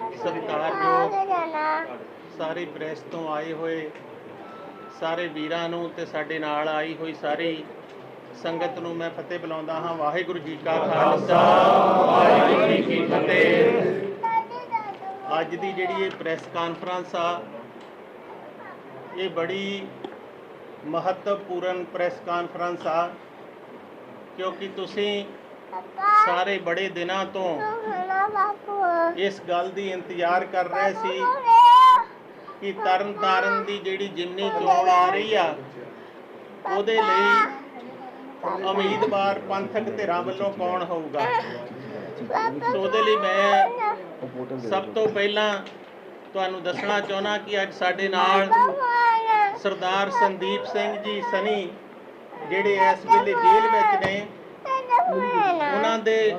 ਸਤਿਕਾਰਯੋਗ ਸਾਰੀ ਪ੍ਰੈਸ ਤੋਂ ਆਏ ਹੋਏ ਸਾਰੇ ਵੀਰਾਂ ਨੂੰ ਤੇ ਸਾਡੇ ਨਾਲ ਆਈ ਹੋਈ ਸਾਰੀ ਸੰਗਤ ਨੂੰ ਮੈਂ ਫਤਿਹ ਬੁਲਾਉਂਦਾ ਹਾਂ। ਵਾਹਿਗੁਰੂ ਜੀ ਕਾ ਖਾਲਸਾ ਵਾਹਿਗੁਰੂ ਜੀ ਕੀ ਫਤਿਹ। ਅੱਜ ਦੀ ਜਿਹੜੀ ਇਹ ਪ੍ਰੈਸ ਕਾਨਫਰੰਸ ਆ ਇਹ ਬੜੀ ਮਹੱਤਵਪੂਰਨ ਪ੍ਰੈਸ ਕਾਨਫਰੰਸ ਆ ਕਿਉਂਕਿ ਤੁਸੀਂ ਸਾਰੇ ਬੜੇ ਦਿਨਾਂ ਤੋਂ ਇਸ ਗੱਲ ਦੀ ਇੰਤਜ਼ਾਰ ਕਰ ਰਹੇ ਸੀ ਕਿ ਤਰਨ ਤਾਰਨ ਦੀ ਜਿਹੜੀ ਜਿਮਨੀ ਚੋਣ ਆ ਰਹੀ ਆ, ਉਹਦੇ ਲਈ ਉਮੀਦਵਾਰ ਪੰਥਕ ਧਿਰਾਂ ਵੱਲੋਂ ਕੌਣ ਹੋਊਗਾ? ਸੋ ਉਹਦੇ ਲਈ ਮੈਂ ਸਭ ਤੋਂ ਪਹਿਲਾਂ ਤੁਹਾਨੂੰ ਦੱਸਣਾ ਚਾਹੁੰਦਾ ਕਿ ਅੱਜ ਸਾਡੇ ਨਾਲ ਸਰਦਾਰ ਸੰਦੀਪ ਸਿੰਘ ਜੀ ਸਨੀ, ਜਿਹੜੇ ਇਸ ਵੇਲੇ ਜੇਲ੍ਹ ਵਿੱਚ ਨੇ ਉਹਨਾਂ ਦੇ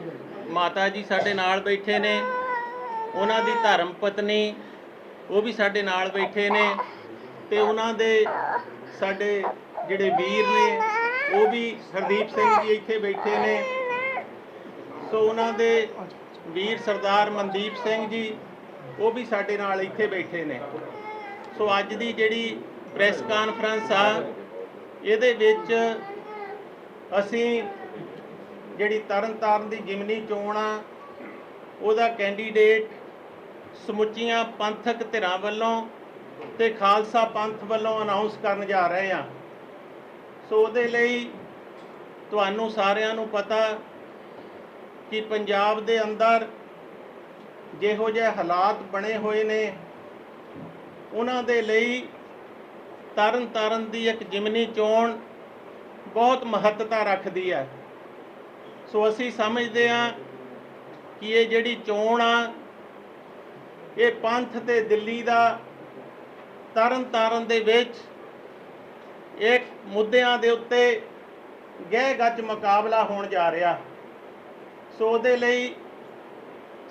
ਮਾਤਾ ਜੀ ਸਾਡੇ ਨਾਲ ਬੈਠੇ ਨੇ। ਉਹਨਾਂ ਦੀ ਧਰਮ ਪਤਨੀ ਉਹ ਵੀ ਸਾਡੇ ਨਾਲ ਬੈਠੇ ਨੇ ਤੇ ਉਹਨਾਂ ਦੇ ਸਾਡੇ ਜਿਹੜੇ ਵੀਰ ਨੇ, ਉਹ ਵੀ ਹਰਦੀਪ ਸਿੰਘ ਜੀ ਇੱਥੇ ਬੈਠੇ ਨੇ। ਸੋ ਉਹਨਾਂ ਦੇ ਵੀਰ ਸਰਦਾਰ ਮਨਦੀਪ ਸਿੰਘ ਜੀ, ਉਹ ਵੀ ਸਾਡੇ ਨਾਲ ਇੱਥੇ ਬੈਠੇ ਨੇ। ਸੋ ਅੱਜ ਦੀ ਜਿਹੜੀ ਪ੍ਰੈਸ ਕਾਨਫਰੰਸ ਆ, ਇਹਦੇ ਵਿੱਚ ਅਸੀਂ ਜਿਹੜੀ ਤਰਨ ਤਾਰਨ ਦੀ ਜਿਮਨੀ ਚੋਣ ਆ, ਉਹਦਾ ਕੈਂਡੀਡੇਟ ਸਮੁੱਚੀਆਂ ਪੰਥਕ ਧਿਰਾਂ ਵੱਲੋਂ ਤੇ ਖਾਲਸਾ ਪੰਥ ਵੱਲੋਂ ਅਨਾਉਂਸ ਕਰਨ ਜਾ ਰਹੇ ਆ। ਸੋ ਉਹਦੇ ਲਈ ਤੁਹਾਨੂੰ ਸਾਰਿਆਂ ਨੂੰ ਪਤਾ ਕਿ ਪੰਜਾਬ ਦੇ ਅੰਦਰ ਜਿਹੋ ਜਿਹੇ ਹਾਲਾਤ ਬਣੇ ਹੋਏ ਨੇ, ਉਹਨਾਂ ਦੇ ਲਈ ਤਰਨ ਤਾਰਨ ਦੀ ਇੱਕ ਜਿਮਨੀ ਚੋਣ ਬਹੁਤ ਮਹੱਤਤਾ ਰੱਖਦੀ ਹੈ। ਸੋ ਅਸੀਂ ਸਮਝਦੇ ਹਾਂ ਕਿ ਇਹ ਜਿਹੜੀ ਚੋਣ ਆ, ਇਹ ਪੰਥ ਤੇ ਦਿੱਲੀ ਦਾ ਤਰਨ ਤਾਰਨ ਦੇ ਵਿੱਚ ਇੱਕ ਮੁੱਦਿਆਂ ਦੇ ਉੱਤੇ ਗਹਿ ਗੱਜ ਮੁਕਾਬਲਾ ਹੋਣ ਜਾ ਰਿਹਾ। ਸੋ ਉਹਦੇ ਲਈ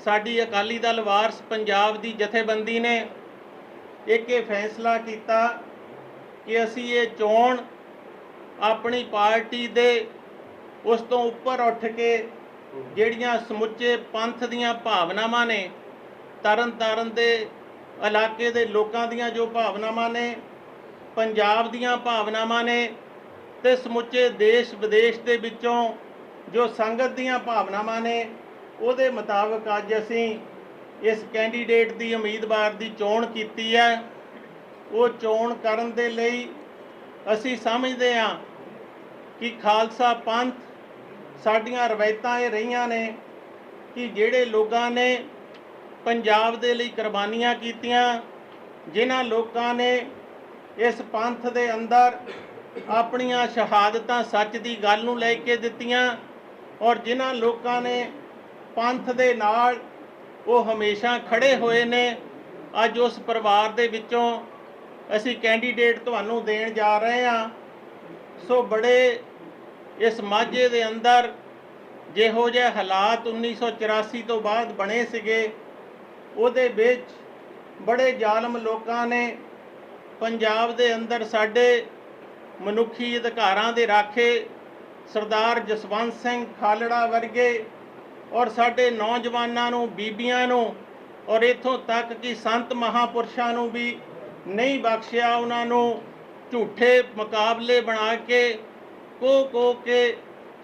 ਸਾਡੀ ਅਕਾਲੀ ਦਲ ਵਾਰਸ ਪੰਜਾਬ ਦੀ ਜਥੇਬੰਦੀ ਨੇ ਇੱਕ ਇਹ ਫੈਸਲਾ ਕੀਤਾ ਕਿ ਅਸੀਂ ਇਹ ਚੋਣ ਆਪਣੀ ਪਾਰਟੀ ਦੇ ਉਸ ਤੋਂ ਉੱਪਰ ਉੱਠ ਕੇ ਜਿਹੜੀਆਂ ਸਮੁੱਚੇ ਪੰਥ ਦੀਆਂ ਭਾਵਨਾਵਾਂ ਨੇ ਤਰਨ ਤਾਰਨ ਦੇ ਇਲਾਕੇ ਦੇ ਲੋਕਾਂ ਦੀਆਂ ਜੋ ਭਾਵਨਾਵਾਂ ਨੇ, ਪੰਜਾਬ ਦੀਆਂ ਭਾਵਨਾਵਾਂ ਨੇ ਤੇ ਸਮੁੱਚੇ ਦੇਸ਼ ਵਿਦੇਸ਼ ਦੇ ਵਿੱਚੋਂ ਜੋ ਸੰਗਤ ਦੀਆਂ ਭਾਵਨਾਵਾਂ ਨੇ, ਉਹਦੇ ਮੁਤਾਬਕ ਅੱਜ ਅਸੀਂ ਇਸ ਕੈਂਡੀਡੇਟ ਦੀ ਉਮੀਦਵਾਰ ਦੀ ਚੋਣ ਕੀਤੀ ਹੈ। ਉਹ ਚੋਣ ਕਰਨ ਦੇ ਲਈ ਅਸੀਂ ਸਮਝਦੇ ਹਾਂ ਕਿ ਖਾਲਸਾ ਪੰਥ ਸਾਡੀਆਂ ਰਵਾਇਤਾਂ ਇਹ ਰਹੀਆਂ ਨੇ ਕਿ ਜਿਹੜੇ ਲੋਕਾਂ ਨੇ ਪੰਜਾਬ ਦੇ ਲਈ ਕੁਰਬਾਨੀਆਂ ਕੀਤੀਆਂ, ਜਿਨ੍ਹਾਂ ਲੋਕਾਂ ਨੇ ਇਸ ਪੰਥ ਦੇ ਅੰਦਰ ਆਪਣੀਆਂ ਸ਼ਹਾਦਤਾਂ ਸੱਚ ਦੀ ਗੱਲ ਨੂੰ ਲੈ ਕੇ ਦਿੱਤੀਆਂ ਔਰ ਜਿਨ੍ਹਾਂ ਲੋਕਾਂ ਨੇ ਪੰਥ ਦੇ ਨਾਲ ਉਹ ਹਮੇਸ਼ਾ ਖੜੇ ਹੋਏ ਨੇ, ਅੱਜ ਉਸ ਪਰਿਵਾਰ ਦੇ ਵਿੱਚੋਂ ਅਸੀਂ ਕੈਂਡੀਡੇਟ ਤੁਹਾਨੂੰ ਦੇਣ ਜਾ ਰਹੇ ਹਾਂ। ਸੋ ਬੜੇ ਇਸ ਮਾਝੇ ਦੇ ਅੰਦਰ ਜਿਹੋ ਜਿਹੇ ਹਾਲਾਤ 1984 ਤੋਂ ਬਾਅਦ ਬਣੇ ਸੀਗੇ, ਉਹਦੇ ਵਿੱਚ ਬੜੇ ਜ਼ਾਲਮ ਲੋਕਾਂ ਨੇ ਪੰਜਾਬ ਦੇ ਅੰਦਰ ਸਾਡੇ ਮਨੁੱਖੀ ਅਧਿਕਾਰਾਂ ਦੇ ਰਾਖੇ ਸਰਦਾਰ ਜਸਵੰਤ ਸਿੰਘ ਖਾਲੜਾ ਵਰਗੇ ਔਰ ਸਾਡੇ ਨੌਜਵਾਨਾਂ ਨੂੰ, ਬੀਬੀਆਂ ਨੂੰ ਔਰ ਇਥੋਂ ਤੱਕ ਕਿ ਸੰਤ ਮਹਾਪੁਰਸ਼ਾਂ ਨੂੰ ਵੀ ਨਹੀਂ ਬਖਸ਼ਿਆ ਉਹਨਾਂ ਨੂੰ ਝੂਠੇ ਮੁਕਾਬਲੇ ਬਣਾ ਕੇ ਕੋ ਕੋ ਕੇ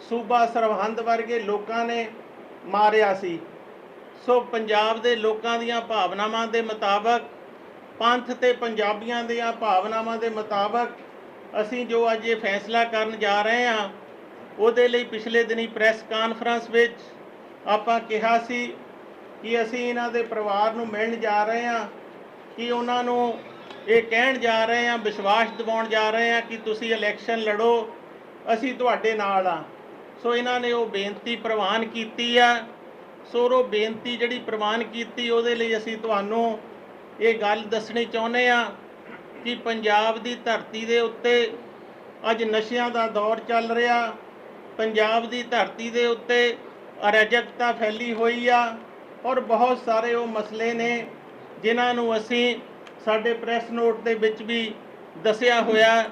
ਸੂਬਾ ਸਰਹੰਦ ਵਰਗੇ ਲੋਕਾਂ ਨੇ ਮਾਰਿਆ ਸੀ। ਸੋ ਪੰਜਾਬ ਦੇ ਲੋਕਾਂ ਦੀਆਂ ਭਾਵਨਾਵਾਂ ਦੇ ਮੁਤਾਬਕ, ਪੰਥ ਤੇ ਪੰਜਾਬੀਆਂ ਦੀਆਂ ਭਾਵਨਾਵਾਂ ਦੇ ਮੁਤਾਬਕ ਅਸੀਂ ਜੋ ਅੱਜ ਇਹ ਫੈਸਲਾ ਕਰਨ ਜਾ ਰਹੇ ਹਾਂ, ਉਹਦੇ ਲਈ ਪਿਛਲੇ ਦਿਨੀ ਪ੍ਰੈਸ ਕਾਨਫਰੰਸ ਵਿੱਚ ਆਪਾਂ ਕਿਹਾ ਸੀ ਕਿ ਅਸੀਂ ਇਹਨਾਂ ਦੇ ਪਰਿਵਾਰ ਨੂੰ ਮਿਲਣ ਜਾ ਰਹੇ ਹਾਂ, ਕਿ ਉਹਨਾਂ ਨੂੰ ਇਹ ਕਹਿਣ ਜਾ ਰਹੇ ਹਾਂ, ਵਿਸ਼ਵਾਸ ਦਿਵਾਉਣ ਜਾ ਰਹੇ ਹਾਂ ਕਿ ਤੁਸੀਂ ਇਲੈਕਸ਼ਨ ਲੜੋ ਅਸੀਂ ਤੁਹਾਡੇ ਨਾਲ ਆ। ਸੋ ਇਹਨਾਂ ਨੇ ਉਹ ਬੇਨਤੀ ਪ੍ਰਵਾਨ ਕੀਤੀ ਆ। ਸੋ ਉਹ ਬੇਨਤੀ ਜਿਹੜੀ ਪ੍ਰਵਾਨ ਕੀਤੀ, ਉਹਦੇ ਲਈ ਅਸੀਂ ਤੁਹਾਨੂੰ ਇਹ ਗੱਲ ਦੱਸਣੀ ਚਾਹੁੰਦੇ ਆ ਕਿ ਪੰਜਾਬ ਦੀ ਧਰਤੀ ਦੇ ਉੱਤੇ ਅੱਜ ਨਸ਼ਿਆਂ ਦਾ ਦੌਰ ਚੱਲ ਰਿਹਾ। ਪੰਜਾਬ ਦੀ ਧਰਤੀ ਦੇ ਉੱਤੇ ਅਰਾਜਕਤਾ ਫੈਲੀ ਹੋਈ ਆ ਔਰ ਬਹੁਤ ਸਾਰੇ ਉਹ ਮਸਲੇ ਨੇ ਜਿਨ੍ਹਾਂ ਨੂੰ ਅਸੀਂ ਸਾਡੇ ਪ੍ਰੈਸ ਨੋਟ ਦੇ ਵਿੱਚ ਵੀ ਦੱਸਿਆ ਹੋਇਆ।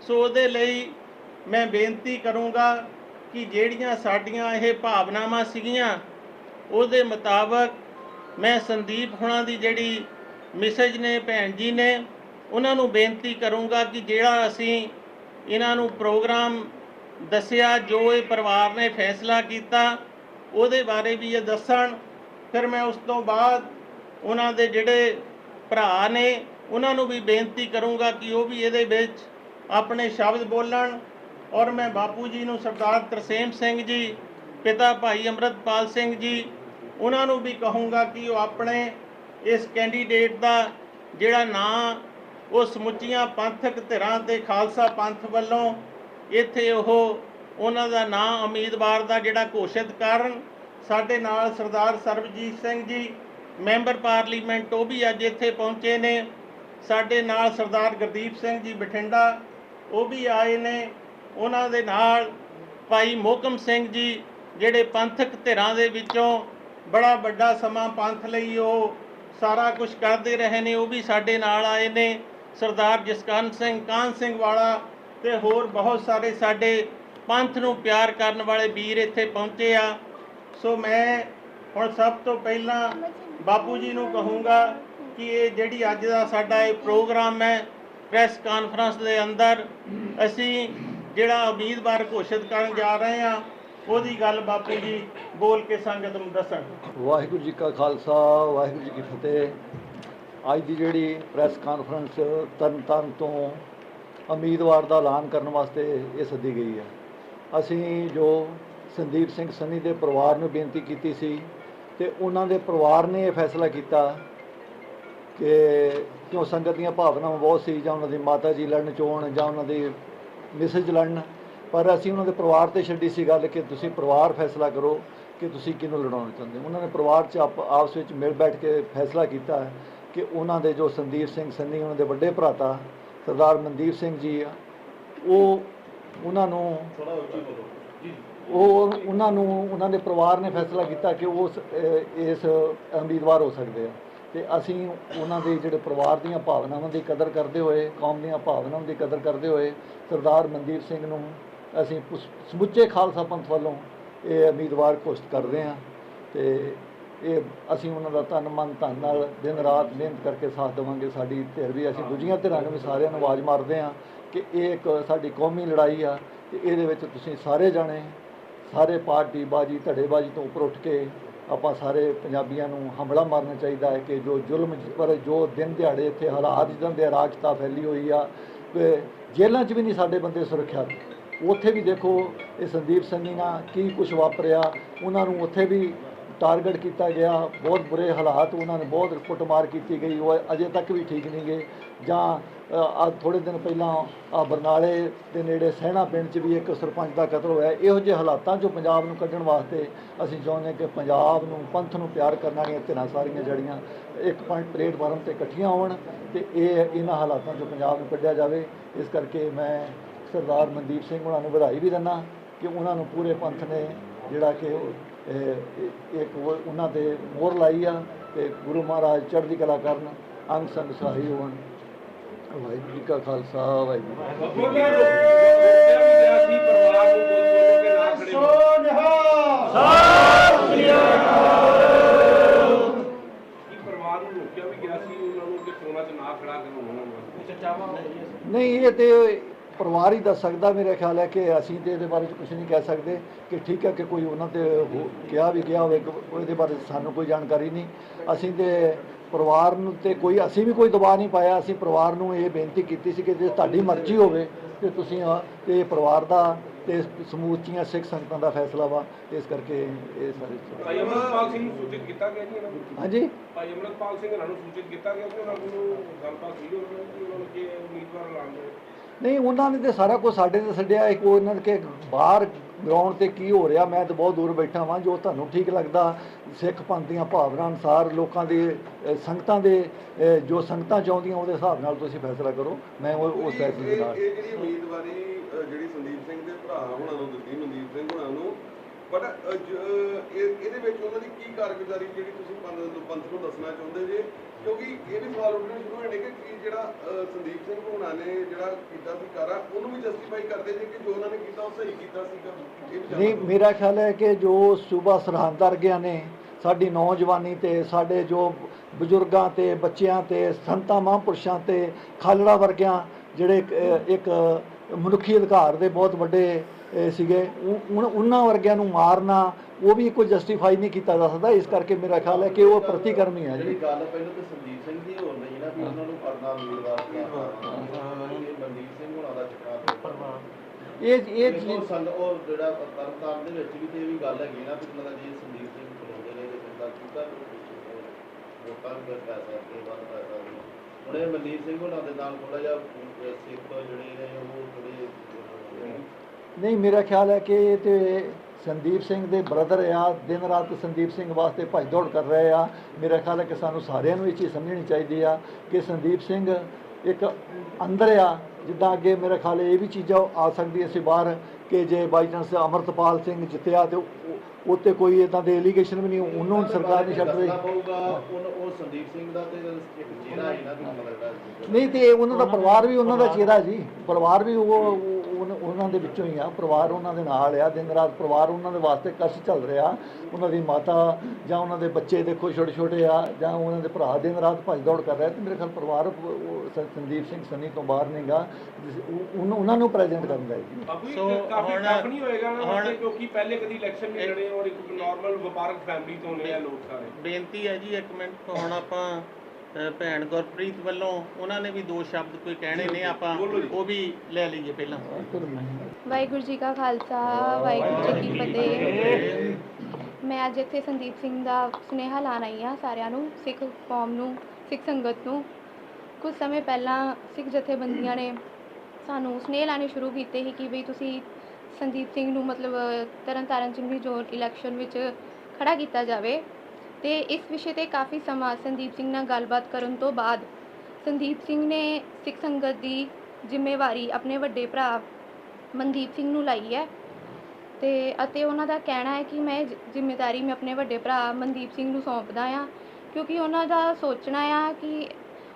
ਸੋ ਉਹਦੇ ਲਈ ਮੈਂ ਬੇਨਤੀ ਕਰੂੰਗਾ ਕਿ ਜਿਹੜੀਆਂ ਸਾਡੀਆਂ ਇਹ ਭਾਵਨਾਵਾਂ ਸੀਗੀਆਂ, ਉਹਦੇ ਮੁਤਾਬਕ ਮੈਂ ਸੰਦੀਪ ਹੁਣਾਂ ਦੀ ਜਿਹੜੀ ਮਿਸਜ ਨੇ, ਭੈਣ ਜੀ ਨੇ, ਉਹਨਾਂ ਨੂੰ ਬੇਨਤੀ ਕਰੂੰਗਾ ਕਿ ਜਿਹੜਾ ਅਸੀਂ ਇਹਨਾਂ ਨੂੰ ਪ੍ਰੋਗਰਾਮ ਦੱਸਿਆ, ਜੋ ਇਹ ਪਰਿਵਾਰ ਨੇ ਫੈਸਲਾ ਕੀਤਾ, ਉਹਦੇ ਬਾਰੇ ਵੀ ਇਹ ਦੱਸਣ। ਫਿਰ ਮੈਂ ਉਸ ਤੋਂ ਬਾਅਦ ਉਹਨਾਂ ਦੇ ਜਿਹੜੇ ਭਰਾ ਨੇ, ਉਹਨਾਂ ਨੂੰ ਵੀ ਬੇਨਤੀ ਕਰੂੰਗਾ ਕਿ ਉਹ ਵੀ ਇਹਦੇ ਵਿੱਚ ਆਪਣੇ ਸ਼ਬਦ ਬੋਲਣ। ਔਰ ਮੈਂ ਬਾਪੂ ਜੀ ਨੂੰ ਸਰਦਾਰ ਤਰਸੇਮ ਸਿੰਘ ਜੀ, ਪਿਤਾ ਭਾਈ ਅੰਮ੍ਰਿਤਪਾਲ ਸਿੰਘ ਜੀ, ਉਹਨਾਂ ਨੂੰ ਵੀ ਕਹੂੰਗਾ ਕਿ ਉਹ ਆਪਣੇ ਇਸ ਕੈਂਡੀਡੇਟ ਦਾ ਜਿਹੜਾ ਨਾਂ, ਉਹ ਸਮੁੱਚੀਆਂ ਪੰਥਕ ਧਿਰਾਂ ਤੇ ਖਾਲਸਾ ਪੰਥ ਵੱਲੋਂ ਇੱਥੇ ਉਹ ਉਹਨਾਂ ਦਾ ਨਾਂ ਉਮੀਦਵਾਰ ਦਾ ਜਿਹੜਾ ਘੋਸ਼ਿਤ ਕਰਨ, ਸਾਡੇ ਨਾਲ ਸਰਦਾਰ ਸਰਬਜੀਤ ਸਿੰਘ ਜੀ, ਮੈਂਬਰ ਪਾਰਲੀਮੈਂਟ, ਉਹ ਵੀ ਅੱਜ ਇੱਥੇ ਪਹੁੰਚੇ ਨੇ। ਸਾਡੇ ਨਾਲ ਸਰਦਾਰ ਗੁਰਦੀਪ ਸਿੰਘ ਜੀ ਬਠਿੰਡਾ, ਉਹ ਵੀ ਆਏ ਨੇ। ਉਹਨਾਂ ਦੇ ਨਾਲ ਭਾਈ ਮੋਕਮ ਸਿੰਘ ਜੀ, ਜਿਹੜੇ ਪੰਥਕ ਧਿਰਾਂ ਦੇ ਵਿੱਚੋਂ ਬੜਾ ਵੱਡਾ ਸਮਾਂ ਪੰਥ ਲਈ ਉਹ ਸਾਰਾ ਕੁਝ ਕਰਦੇ ਰਹੇ ਨੇ, ਉਹ ਵੀ ਸਾਡੇ ਨਾਲ ਆਏ ਨੇ, ਸਰਦਾਰ ਜਸਕਰਨ ਸਿੰਘ ਕਾਨ ਸਿੰਘ ਵਾਲਾ ਤੇ ਹੋਰ ਬਹੁਤ ਸਾਰੇ ਸਾਡੇ ਪੰਥ ਨੂੰ ਪਿਆਰ ਕਰਨ ਵਾਲੇ ਵੀਰ ਇੱਥੇ ਪਹੁੰਚੇ ਆ। ਸੋ ਮੈਂ ਹੁਣ ਸਭ ਤੋਂ ਪਹਿਲਾਂ ਬਾਪੂ ਜੀ ਨੂੰ ਕਹੂੰਗਾ ਕਿ ਇਹ ਜਿਹੜੀ ਅੱਜ ਦਾ ਸਾਡਾ ਇਹ ਪ੍ਰੋਗਰਾਮ ਹੈ, ਪ੍ਰੈਸ ਕਾਨਫਰੰਸ ਦੇ ਅੰਦਰ ਅਸੀਂ ਜਿਹੜਾ ਉਮੀਦਵਾਰ ਘੋਸ਼ਿਤ ਕਰਨ ਜਾ ਰਹੇ ਹਾਂ, ਉਹਦੀ ਗੱਲ ਬਾਪੂ ਜੀ ਬੋਲ ਕੇ ਸੰਗਤ ਨੂੰ ਦੱਸਣ। ਵਾਹਿਗੁਰੂ ਜੀ ਕਾ ਖਾਲਸਾ, ਵਾਹਿਗੁਰੂ ਜੀ ਕੀ ਫਤਿਹ। ਅੱਜ ਦੀ ਜਿਹੜੀ ਪ੍ਰੈਸ ਕਾਨਫਰੰਸ ਤਰਨਤਾਰਨ ਤੋਂ ਉਮੀਦਵਾਰ ਦਾ ਐਲਾਨ ਕਰਨ ਵਾਸਤੇ ਇਹ ਸੱਦੀ ਗਈ ਹੈ। ਅਸੀਂ ਜੋ ਸੰਦੀਪ ਸਿੰਘ ਸੰਨੀ ਦੇ ਪਰਿਵਾਰ ਨੂੰ ਬੇਨਤੀ ਕੀਤੀ ਸੀ ਤੇ ਉਹਨਾਂ ਦੇ ਪਰਿਵਾਰ ਨੇ ਇਹ ਫੈਸਲਾ ਕੀਤਾ ਕਿ ਕਿਉਂ ਸੰਗਤ ਦੀਆਂ ਭਾਵਨਾਵਾਂ ਬਹੁਤ ਸੀ, ਜਾਂ ਉਹਨਾਂ ਦੀ ਮਾਤਾ ਜੀ ਲੜਨ ਚੋਣ, ਜਾਂ ਉਹਨਾਂ ਦੀ ਮਿਸਜ ਲੜਨ। ਪਰ ਅਸੀਂ ਉਹਨਾਂ ਦੇ ਪਰਿਵਾਰ ਤੇ ਛੱਡੀ ਸੀ ਗੱਲ ਕਿ ਤੁਸੀਂ ਪਰਿਵਾਰ ਫੈਸਲਾ ਕਰੋ ਕਿ ਤੁਸੀਂ ਕਿਹਨੂੰ ਲੜਾਉਣਾ ਚਾਹੁੰਦੇ ਹੋ। ਉਹਨਾਂ ਨੇ ਪਰਿਵਾਰ 'ਚ ਆਪ- ਆਪਸ ਵਿੱਚ ਮਿਲ ਬੈਠ ਕੇ ਫੈਸਲਾ ਕੀਤਾ ਕਿ ਉਹਨਾਂ ਦੇ ਜੋ ਸੰਦੀਪ ਸਿੰਘ ਸੰਨੀ, ਉਹਨਾਂ ਦੇ ਵੱਡੇ ਭਰਾਤਾ ਸਰਦਾਰ ਮਨਦੀਪ ਸਿੰਘ ਜੀ ਆ, ਉਹ ਉਹਨਾਂ ਨੂੰ ਉਹ ਉਹਨਾਂ ਨੂੰ, ਉਹਨਾਂ ਦੇ ਪਰਿਵਾਰ ਨੇ ਫੈਸਲਾ ਕੀਤਾ ਕਿ ਉਹ ਇਸ ਉਮੀਦਵਾਰ ਹੋ ਸਕਦੇ ਆ। ਤੇ ਅਸੀਂ ਉਹਨਾਂ ਦੇ ਜਿਹੜੇ ਪਰਿਵਾਰ ਦੀਆਂ ਭਾਵਨਾਵਾਂ ਦੀ ਕਦਰ ਕਰਦੇ ਹੋਏ, ਕੌਮ ਦੀਆਂ ਭਾਵਨਾਵਾਂ ਦੀ ਕਦਰ ਕਰਦੇ ਹੋਏ ਸਰਦਾਰ ਮਨਦੀਪ ਸਿੰਘ ਨੂੰ ਅਸੀਂ ਪੁਸ- ਸਮੁੱਚੇ ਖਾਲਸਾ ਪੰਥ ਵੱਲੋਂ ਇਹ ਉਮੀਦਵਾਰ ਘੋਸ਼ਿਤ ਕਰਦੇ ਹਾਂ ਤੇ ਇਹ ਅਸੀਂ ਉਹਨਾਂ ਦਾ ਤਨ ਮਨ, ਧਨ ਨਾਲ ਦਿਨ ਰਾਤ ਮਿਹਨਤ ਕਰਕੇ ਸਾਥ ਦੇਵਾਂਗੇ। ਸਾਡੀ ਧਿਰ ਵੀ ਅਸੀਂ ਦੂਜੀਆਂ ਧਿਰਾਂ ਨੂੰ ਵੀ ਸਾਰਿਆਂ ਨੂੰ ਆਵਾਜ਼ ਮਾਰਦੇ ਹਾਂ ਕਿ ਇਹ ਇੱਕ ਸਾਡੀ ਕੌਮੀ ਲੜਾਈ ਆ ਤੇ ਇਹਦੇ ਵਿੱਚ ਤੁਸੀਂ ਸਾਰੇ ਜਾਣੇ, ਸਾਰੇ ਪਾਰਟੀ ਬਾਜੀ, ਧੜੇਬਾਜੀ ਤੋਂ ਉੱਪਰ ਉੱਠ ਕੇ ਆਪਾਂ ਸਾਰੇ ਪੰਜਾਬੀਆਂ ਨੂੰ ਹਮਲਾ ਮਾਰਨਾ ਚਾਹੀਦਾ ਹੈ ਕਿ ਜੋ ਜ਼ੁਲਮ ਪਰ ਜੋ ਦਿਨ ਦਿਹਾੜੇ ਇੱਥੇ ਹਾਲਾਤ ਜਿੱਦਾਂ ਦੇ ਅਰਾਜਕਤਾ ਫੈਲੀ ਹੋਈ ਆ, ਤੇ ਜੇਲ੍ਹਾਂ 'ਚ ਵੀ ਨਹੀਂ ਸਾਡੇ ਬੰਦੇ ਸੁਰੱਖਿਆ ਉੱਥੇ ਵੀ ਦੇਖੋ ਇਹ ਸੰਦੀਪ ਸੰਨੀ ਨਾਲ ਕੀ ਕੁਝ ਵਾਪਰਿਆ, ਉਹਨਾਂ ਨੂੰ ਉੱਥੇ ਵੀ ਟਾਰਗੇਟ ਕੀਤਾ ਗਿਆ। ਬਹੁਤ ਬੁਰੇ ਹਾਲਾਤ ਉਹਨਾਂ ਨੇ, ਬਹੁਤ ਕੁੱਟਮਾਰ ਕੀਤੀ ਗਈ। ਉਹ ਅਜੇ ਤੱਕ ਵੀ ਠੀਕ ਨਹੀਂ ਗਏ। ਜਾਂ ਆ ਥੋੜੇ ਦਿਨ ਪਹਿਲਾਂ ਬਰਨਾਲੇ ਦੇ ਨੇੜੇ ਸਹਿਣਾ ਪਿੰਡ 'ਚ ਵੀ ਇੱਕ ਸਰਪੰਚ ਦਾ ਕਤਲ ਹੋਇਆ। ਇਹੋ ਜਿਹੇ ਹਾਲਾਤਾਂ 'ਚੋਂ ਪੰਜਾਬ ਨੂੰ ਕੱਢਣ ਵਾਸਤੇ ਅਸੀਂ ਚਾਹੁੰਦੇ ਹਾਂ ਕਿ ਪੰਜਾਬ ਨੂੰ, ਪੰਥ ਨੂੰ ਪਿਆਰ ਕਰਨ ਵਾਲੀਆਂ ਧਿਰਾਂ ਸਾਰੀਆਂ ਜੜੀਆਂ ਇੱਕ ਪੁਆਇੰਟ ਪਲੇਟਫਾਰਮ ਤੇ ਇਕੱਠੀਆਂ ਹੋਣ ਤੇ ਇਹ ਇਹਨਾਂ ਹਾਲਾਤਾਂ 'ਚੋਂ ਪੰਜਾਬ ਨੂੰ ਕੱਢਿਆ ਜਾਵੇ। ਇਸ ਕਰਕੇ ਮੈਂ ਸਰਦਾਰ ਮਨਦੀਪ ਸਿੰਘ ਉਹਨਾਂ ਨੂੰ ਵਧਾਈ ਵੀ ਦਿੰਦਾ ਕਿ ਉਹਨਾਂ ਨੂੰ ਪੂਰੇ ਪੰਥ ਨੇ ਜਿਹੜਾ ਕਿ ਇੱਕ ਉਹ ਉਹਨਾਂ ਤੇ ਮੋਹਰ ਲਾਈ ਆ ਤੇ ਗੁਰੂ ਮਹਾਰਾਜ ਚੜ੍ਹਦੀ ਕਲਾ ਕਰਨ ਅੰਗ ਸੰਗ ਸਹਾਈ ਹੋਣ। ਵਾਹਿਗੁਰੂ ਜੀ ਕਾ ਖਾਲਸਾ ਵਾਹਿਗੁਰੂ ਜੀ ਕੀ ਵਿਦਿਆਰਥੀ ਪਰਿਵਾਰ ਨੂੰ ਬੋਲ ਬੋਲ ਕੇ ਨਾ ਖੜੇ ਹੋ। ਕੀ ਪਰਿਵਾਰ ਨੂੰ ਰੋਕਿਆ ਵੀ ਗਿਆ ਸੀ ਉਹਨਾਂ ਨੂੰ ਕਿ ਚੋਣਾਂ 'ਚ ਨਾ ਖੜਾ ਕਰੋ ਉਹਨਾਂ ਨੂੰ? ਨਹੀਂ ਇਹ ਤੇ ਪਰਿਵਾਰ ਹੀ ਦੱਸ ਸਕਦਾ ਮੇਰੇ ਖਿਆਲ ਹੈ ਕਿ ਅਸੀਂ ਤੇ ਇਹਦੇ ਬਾਰੇ ਕੁਝ ਨਹੀਂ ਕਹਿ ਸਕਦੇ ਕਿ ਠੀਕ ਹੈ ਕਿ ਕੋਈ ਉਹਨਾਂ ਤੇ ਹੋ- ਕਿਹਾ ਵੀ ਗਿਆ ਹੋਵੇ ਕਿ ਉਹਦੇ ਬਾਰੇ ਸਾਨੂੰ ਕੋਈ ਜਾਣਕਾਰੀ ਨਹੀਂ। ਅਸੀਂ ਤੇ ਪਰਿਵਾਰ ਨੂੰ ਤੇ ਕੋਈ ਅਸੀਂ ਵੀ ਕੋਈ ਦਬਾਅ ਨਹੀਂ ਪਾਇਆ। ਅਸੀਂ ਪਰਿਵਾਰ ਨੂੰ ਇਹ ਬੇਨਤੀ ਕੀਤੀ ਸੀ ਕਿ ਜੇ ਤੁਹਾਡੀ ਮਰਜ਼ੀ ਹੋਵੇ ਤੇ ਤੁਸੀਂ ਆ ਤੇ ਇਹ ਪਰਿਵਾਰ ਦਾ ਤੇ ਸਮੂਚੀਆਂ ਸਿੱਖ ਸੰਗਤਾਂ ਦਾ ਫੈਸਲਾ ਵਾ। ਇਸ ਕਰਕੇ ਇਹ ਸਾਰੇ ਭਾਈ ਅਮਰਪਾਲ ਸਿੰਘ ਨੂੰ ਸੂਚਿਤ ਕੀਤਾ ਗਿਆ ਜੀ ਇਹਨਾਂ ਨੂੰ? ਹਾਂਜੀ? ਭਾਈ ਅਮਰਪਾਲ ਸਿੰਘ ਇਹਨਾਂ ਨੂੰ ਸੂਚਿਤ ਕੀਤਾ ਗਿਆ ਕਿ ਉਹਨਾਂ ਨੂੰ ਗੱਲਬਾਤ ਸੀ ਉਹਨਾਂ ਨੂੰ ਕਿ ਉਹਨਾਂ ਨੂੰ ਕਿ ਉਮੀਦਵਾਰ ਐਲਾਨ ਦੇ ਨਹੀਂ ਉਹਨਾਂ ਨੇ ਤੇ ਸਾਰਾ ਕੁਝ ਸਾਡੇ ਤੇ ਛੱਡਿਆ। ਇੱਕ ਉਹ ਇਹਨਾਂ ਦੇ ਬਾਹਰ ਗਰਾਊਂਡ ਤੇ ਕੀ ਹੋ ਰਿਹਾ ਮੈਂ ਤਾਂ ਬਹੁਤ ਦੂਰ ਬੈਠਾ ਵਾਂ ਜੋ ਤੁਹਾਨੂੰ ਠੀਕ ਲੱਗਦਾ ਸਿੱਖ ਪੰਥ ਦੀਆਂ ਭਾਵਨਾ ਅਨੁਸਾਰ ਲੋਕਾਂ ਦੇ ਸੰਗਤਾਂ ਦੇ ਜੋ ਸੰਗਤਾਂ ਚਾਹੁੰਦੀਆਂ ਉਹਦੇ ਹਿਸਾਬ ਨਾਲ ਤੁਸੀਂ ਫੈਸਲਾ ਕਰੋ। ਮੈਂ ਉਹ ਉਸ ਫੈਸਲੇ ਦੇ ਨਾਲ। ਇਹ ਜਿਹੜੀ ਉਮੀਦਵਾਰੀ ਜਿਹੜੀ ਸੰਦੀਪ ਸਿੰਘ ਦੇ ਭਰਾ ਹੁਣਾਂ ਨੂੰ ਦਿੱਤੀ ਮਨਦੀਪ ਬਟ ਇਹ ਇਹਦੇ ਵਿੱਚ ਉਹਨਾਂ ਦੀ ਕੀ ਕਾਰਗੁਜ਼ਾਰੀ ਜਿਹੜੀ ਤੁਸੀਂ ਪੰਥ ਨੂੰ ਦੱਸਣਾ ਚਾਹੁੰਦੇ ਜੇ ਕਿਉਂਕਿ ਇਹ ਵੀ ਸਵਾਲ ਉੱਠਣੇ ਸ਼ੁਰੂ ਨੇ ਕਿ ਕੀ ਜਿਹੜਾ ਸੰਦੀਪ ਸਿੰਘ ਹੁਣਾਂ ਨੇ ਜਿਹੜਾ ਕੀਤਾ ਸੀ ਕਾਰਾ ਉਹਨੂੰ ਵੀ ਜਸਟੀਫਾਈ ਕਰਦੇ ਜੇ ਕਿ ਜੋ ਉਹਨਾਂ ਨੇ ਕੀਤਾ ਉਹ ਸਹੀ ਕੀਤਾ ਸੀਗਾ ਨਹੀਂ। ਮੇਰਾ ਖਿਆਲ ਹੈ ਕਿ ਜੋ ਸੂਬਾ ਸਰਹੰਦ ਵਰਗਿਆਂ ਨੇ ਸਾਡੀ ਨੌਜਵਾਨੀ ਤੇ ਸਾਡੇ ਜੋ ਬਜ਼ੁਰਗਾਂ ਤੇ ਬੱਚਿਆਂ ਤੇ ਸੰਤਾਂ ਮਹਾਂਪੁਰਸ਼ਾਂ ਤੇ ਖਾਲੜਾ ਵਰਗਿਆਂ ਜਿਹੜੇ ਇੱਕ, ਮਨੁੱਖੀ ਅਧਿਕਾਰ ਦੇ ਬਹੁਤ ਵੱਡੇ ਸੀਗੇ। ਉਹਨਾਂ ਵਰਗਿਆਂ ਨੂੰ ਮਾਰਨਾ ਉਹ ਵੀ ਕੋਈ ਜਸਟੀਫਾਈ ਨਹੀਂ ਕੀਤਾ ਜਾ ਸਕਦਾ। ਇਸ ਕਰਕੇ ਮੇਰਾ ਖਿਆਲ ਹੈ ਕਿ ਉਹ ਪ੍ਰਤੀਕਰਮੀ ਹੈ ਜਿਹੜੀ ਜੀ ਗੱਲ ਪਹਿਲਾਂ ਤਾਂ ਸੰਦੀਪ ਸਿੰਘ ਦੀ ਹੋ ਰਹੀ ਨਾ ਵੀ ਉਹਨਾਂ ਨੂੰ ਮਨਦੀਪ ਸਿੰਘ ਹੋਣਾ ਦਾ ਚੱਕਰ ਇਹ ਇਹ ਦੇਖੋ ਚੀਜ਼ ਸੰਗ ਉਹ ਜਿਹੜਾ ਤਰਨਤਾਰਨ ਦੇ ਵਿੱਚ ਵੀ ਤੇ ਇਹ ਵੀ ਗੱਲ ਹੈਗੀ ਨਾ ਵੀ ਉਹਨਾਂ ਦਾ ਜੀ ਸੰਦੀਪ ਸਿੰਘ ਖਲੋਗੇ ਨੇ ਤੇ ਬੰਦਾ ਕਿਤਾ ਵੋਟਾਂ ਵੀ ਕਰ ਸਕਦੇ ਵੱਧ ਕਰ ਸਕਦੇ। ਹੁਣ ਇਹ ਮਨਦੀਪ ਸਿੰਘ ਹੋਣਾ ਦੇ ਨਾਲ ਥੋੜਾ ਜਿਹਾ ਸਿੱਖ ਜਿਹੜੇ ਨੇ ਉਹ ਥੋੜੇ ਨਹੀਂ ਮੇਰਾ ਖਿਆਲ ਹੈ ਕਿ ਇਹ ਤੇ ਸੰਦੀਪ ਸਿੰਘ ਦੇ ਬ੍ਰਦਰ ਆ ਦਿਨ ਰਾਤ ਸੰਦੀਪ ਸਿੰਘ ਵਾਸਤੇ ਭੱਜ ਦੌੜ ਕਰ ਰਹੇ ਆ। ਮੇਰਾ ਖਿਆਲ ਹੈ ਕਿ ਸਾਨੂੰ ਸਾਰਿਆਂ ਨੂੰ ਇਹ ਚੀਜ਼ ਸਮਝਣੀ ਚਾਹੀਦੀ ਆ ਕਿ ਸੰਦੀਪ ਸਿੰਘ ਇੱਕ ਅੰਦਰ ਆ ਜਿੱਦਾਂ ਅੱਗੇ ਮੇਰਾ ਖਿਆਲ ਇਹ ਵੀ ਚੀਜ਼ਾਂ ਆ ਸਕਦੀਆਂ ਸੀ ਬਾਹਰ ਕਿ ਜੇ ਬਾਈ ਚਾਂਸ ਅਮਰਤਪਾਲ ਸਿੰਘ ਜਿੱਤਿਆ ਤੇ ਉਹ- ਉਹ 'ਤੇ ਕੋਈ ਇਦਾਂ ਦੇ ਐਲੀਗੇਸ਼ਨ ਵੀ ਨਹੀਂ ਉਹਨੂੰ ਸਰਕਾਰ ਨਹੀਂ ਛੱਡ ਰਹੀ ਦੱਸਣਾ ਪਊਗਾ ਉਹ ਉਹ ਸੰਦੀਪ ਸਿੰਘ ਦਾ ਤੇ ਇੱਕ ਚਿਹਰਾ ਹੈ ਨਾ ਵੀ ਮਤਲਬ ਜਿਹੜਾ ਨਹੀਂ ਤੇ ਉਹਨਾਂ ਦਾ ਪਰਿਵਾਰ ਵੀ ਉਹਨਾਂ ਦਾ ਚਿਹਰਾ ਜੀ ਪਰਿਵਾਰ ਵੀ ਉਹ ਉਹ- ਉਹ- ਉਹਨਾਂ ਦੇ ਵਿੱਚੋਂ ਹੀ ਆ। ਪਰਿਵਾਰ ਉਹਨਾਂ ਦੇ ਨਾਲ ਆ। ਦਿਨ ਰਾਤ ਪਰਿਵਾਰ ਉਹਨਾਂ ਦੇ ਵਾਸਤੇ ਕਸ਼ਟ ਚੱਲ ਰਿਹਾ। ਉਹਨਾਂ ਦੀ ਮਾਤਾ ਜਾਂ ਉਹਨਾਂ ਦੇ ਬੱਚੇ ਦੇਖੋ ਛੋਟੇ ਛੋਟੇ ਆ ਜਾਂ ਉਹਨਾਂ ਦੇ ਭਰਾ ਦਿਨ ਰਾਤ ਭੱਜ ਦੌੜ ਕਰ ਰਿਹਾ। ਤੇ ਮੇਰੇ ਖਿਆਲ ਪਰਿਵਾਰ ਸੰਦੀਪ ਸਿੰਘ ਸੰਨੀ ਤੋਂ ਬਾਹਰ ਨਹੀਂਗਾ ਉਹਨੂੰ ਉਹਨਾਂ ਨੂੰ ਪ੍ਰੈਜ਼ੈਂਟ ਕਰਦਾ ਹੈ ਜੀ। ਸੋ ਕਾਫੀ ਟਫ ਨਹੀਂ ਹੋਏਗਾ ਨਾ ਕਿਉਂਕਿ ਪਹਿਲੇ ਕਦੀ ਇਲੈਕਸ਼ਨ ਨਹੀਂ ਲੜੇ ਔਰ ਇੱਕ ਨਾਰਮਲ ਵਪਾਰਕ ਫੈਮਿਲੀ ਤੋਂ ਨੇ ਆ ਲੋਕ ਸਾਰੇ। ਬੇਨਤੀ ਹੈ ਜੀ ਇੱਕ ਮਿੰਟ ਹੁਣ ਆਪਾਂ ਭੈਣ ਗੁਰਪ੍ਰੀਤ ਵੱਲੋਂ ਉਹਨਾਂ ਨੇ ਵੀ ਦੋ ਸ਼ਬਦ ਕੋਈ ਕਹਿਣੇ ਨੇ, ਆਪਾਂ ਉਹ ਵੀ ਲੈ ਲਈਏ ਪਹਿਲਾਂ। ਵਾਹਿਗੁਰੂ ਜੀ ਕਾ ਖਾਲਸਾ, ਵਾਹਿਗੁਰੂ ਜੀ ਕੀ ਫਤਿਹ। ਮੈਂ ਅੱਜ ਇੱਥੇ ਸੰਦੀਪ ਸਿੰਘ ਦਾ ਸੁਨੇਹਾ ਲਾਣ ਆਈ ਹਾਂ ਸਾਰਿਆਂ ਨੂੰ, ਸਿੱਖ ਕੌਮ ਨੂੰ, ਸਿੱਖ ਸੰਗਤ ਨੂੰ। ਕੁਝ ਸਮੇਂ ਪਹਿਲਾਂ ਸਿੱਖ ਜਥੇਬੰਦੀਆਂ ਨੇ ਸਾਨੂੰ ਸੁਨੇਹ ਲਾਣੇ ਸ਼ੁਰੂ ਕੀਤੇ ਸੀ ਕਿ ਵੀ ਤੁਸੀਂ ਸੰਦੀਪ ਸਿੰਘ ਨੂੰ ਮਤਲਬ ਤਰਨ ਤਾਰਨ ਚਿਮਨੀ ਜ਼ੋਨ ਇਲੈਕਸ਼ਨ ਵਿੱਚ ਖੜਾ ਕੀਤਾ ਜਾਵੇ। ਤੇ ਇਸ ਵਿਸ਼ੇ ਤੇ ਕਾਫੀ ਸਮਾਂ ਸੰਦੀਪ ਸਿੰਘ ਨਾਲ ਗੱਲਬਾਤ ਕਰਨ ਤੋਂ ਬਾਅਦ ਸੰਦੀਪ ਸਿੰਘ ਨੇ ਸਿੱਖ ਸੰਗਤ ਦੀ ਜ਼ਿੰਮੇਵਾਰੀ ਆਪਣੇ ਵੱਡੇ ਭਰਾ ਮਨਦੀਪ ਸਿੰਘ ਨੂੰ ਲਾਈ ਹੈ ਤੇ ਅਤੇ ਉਹਨਾਂ ਦਾ ਕਹਿਣਾ ਹੈ ਕਿ ਮੈਂ ਇਹ ਜ਼ਿੰਮੇਵਾਰੀ ਮੈਂ ਆਪਣੇ ਵੱਡੇ ਭਰਾ ਮਨਦੀਪ ਸਿੰਘ ਨੂੰ ਸੌਂਪਦਾ ਆ ਕਿਉਂਕਿ ਉਹਨਾਂ ਦਾ ਸੋਚਣਾ ਆ ਕਿ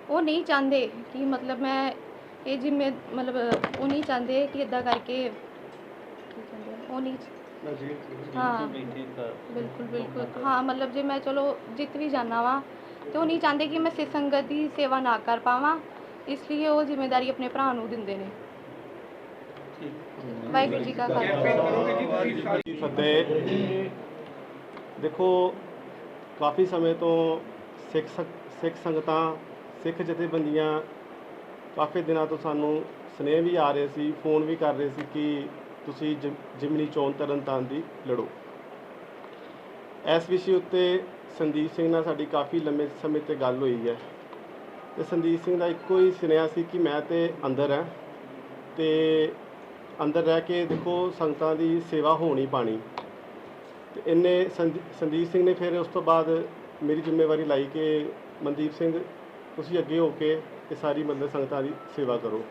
ਉਹ ਨਹੀਂ ਚਾਹੁੰਦੇ ਕਿ ਮਤਲਬ ਮੈਂ ਇਹ ਜਿੰਮੇ, ਮਤਲਬ ਉਹ ਨਹੀਂ ਚਾਹੁੰਦੇ ਕਿ ਇਦਾਂ ਕਰਕੇ ਕੀ ਕਹਿੰਦੇ ਉਹ ਨਹੀਂ ਹਾਂ ਬਿਲਕੁਲ ਬਿਲਕੁਲ। ਹਾਂ ਮਤਲਬ ਜੇ ਮੈਂ ਚਲੋ ਜਿੱਤ ਵੀ ਜਾਣਾ ਵਾਂ ਤੇ ਉਹ ਨਹੀਂ ਚਾਹੁੰਦੇ ਕਿ ਮੈਂ ਸਿੱਖ ਸੰਗਤ ਦੀ ਸੇਵਾ ਨਾ ਕਰ ਪਾਵਾਂ ਇਸ ਲਈ ਉਹ ਜ਼ਿੰਮੇਵਾਰੀ ਆਪਣੇ ਭਰਾ ਨੂੰ ਦਿੰਦੇ ਨੇ। ਵਾਹਿਗੁਰੂ ਜੀ ਕਾ ਖਾਲਸਾ। ਫਤਿਹ ਦੇਖੋ ਕਾਫੀ ਸਮੇਂ ਤੋਂ ਸਿੱਖ ਸੰ- ਸਿੱਖ ਸੰਗਤਾਂ ਸਿੱਖ ਜਥੇਬੰਦੀਆਂ ਕਾਫੀ ਦਿਨਾਂ ਤੋਂ ਸਾਨੂੰ ਸਨੇਹ ਵੀ ਆ ਰਹੇ ਸੀ ਫੋਨ ਵੀ ਕਰ ਰਹੇ ਸੀ ਕਿ ਤੁਸੀਂ ਜਿਮ- ਜਿਮਨੀ ਚੋਣ ਤਰਨਤਾਰਨ ਦੀ ਲੜੋ। ਇਸ ਵਿਸ਼ੇ ਉੱਤੇ ਸੰਦੀਪ ਸਿੰਘ ਨਾਲ ਸਾਡੀ ਕਾਫੀ ਲੰਮੇ ਸਮੇਂ ਤੇ ਗੱਲ ਹੋਈ ਹੈ। ਤੇ ਸੰਦੀਪ ਸਿੰਘ ਦਾ ਇੱਕੋ ਹੀ ਸੁਨੇਹਾ ਸੀ ਕਿ ਮੈਂ ਤੇ ਅੰਦਰ ਹਾਂ। ਤੇ ਅੰਦਰ ਰਹਿ ਕੇ ਦੇਖੋ ਸੰਗਤਾਂ ਦੀ ਸੇਵਾ ਹੋਣੀ ਪਾਣੀ। ਤੇ ਇਹਨੇ ਸੰਦੀ- ਸੰਦੀਪ ਸਿੰਘ ਨੇ ਫਿਰ ਉਸ ਤੋਂ ਬਾਅਦ ਮੇਰੀ ਜ਼ਿੰਮੇਵਾਰੀ ਲਾਈ ਕਿ ਮਨਦੀਪ ਸਿੰਘ, ਤੁਸੀਂ ਅੱਗੇ ਹੋ ਕੇ ਇਹ ਸਾਰੀ ਮਤਲਬ ਸੰਗਤਾਂ ਦੀ ਸੇਵਾ ਕਰੋ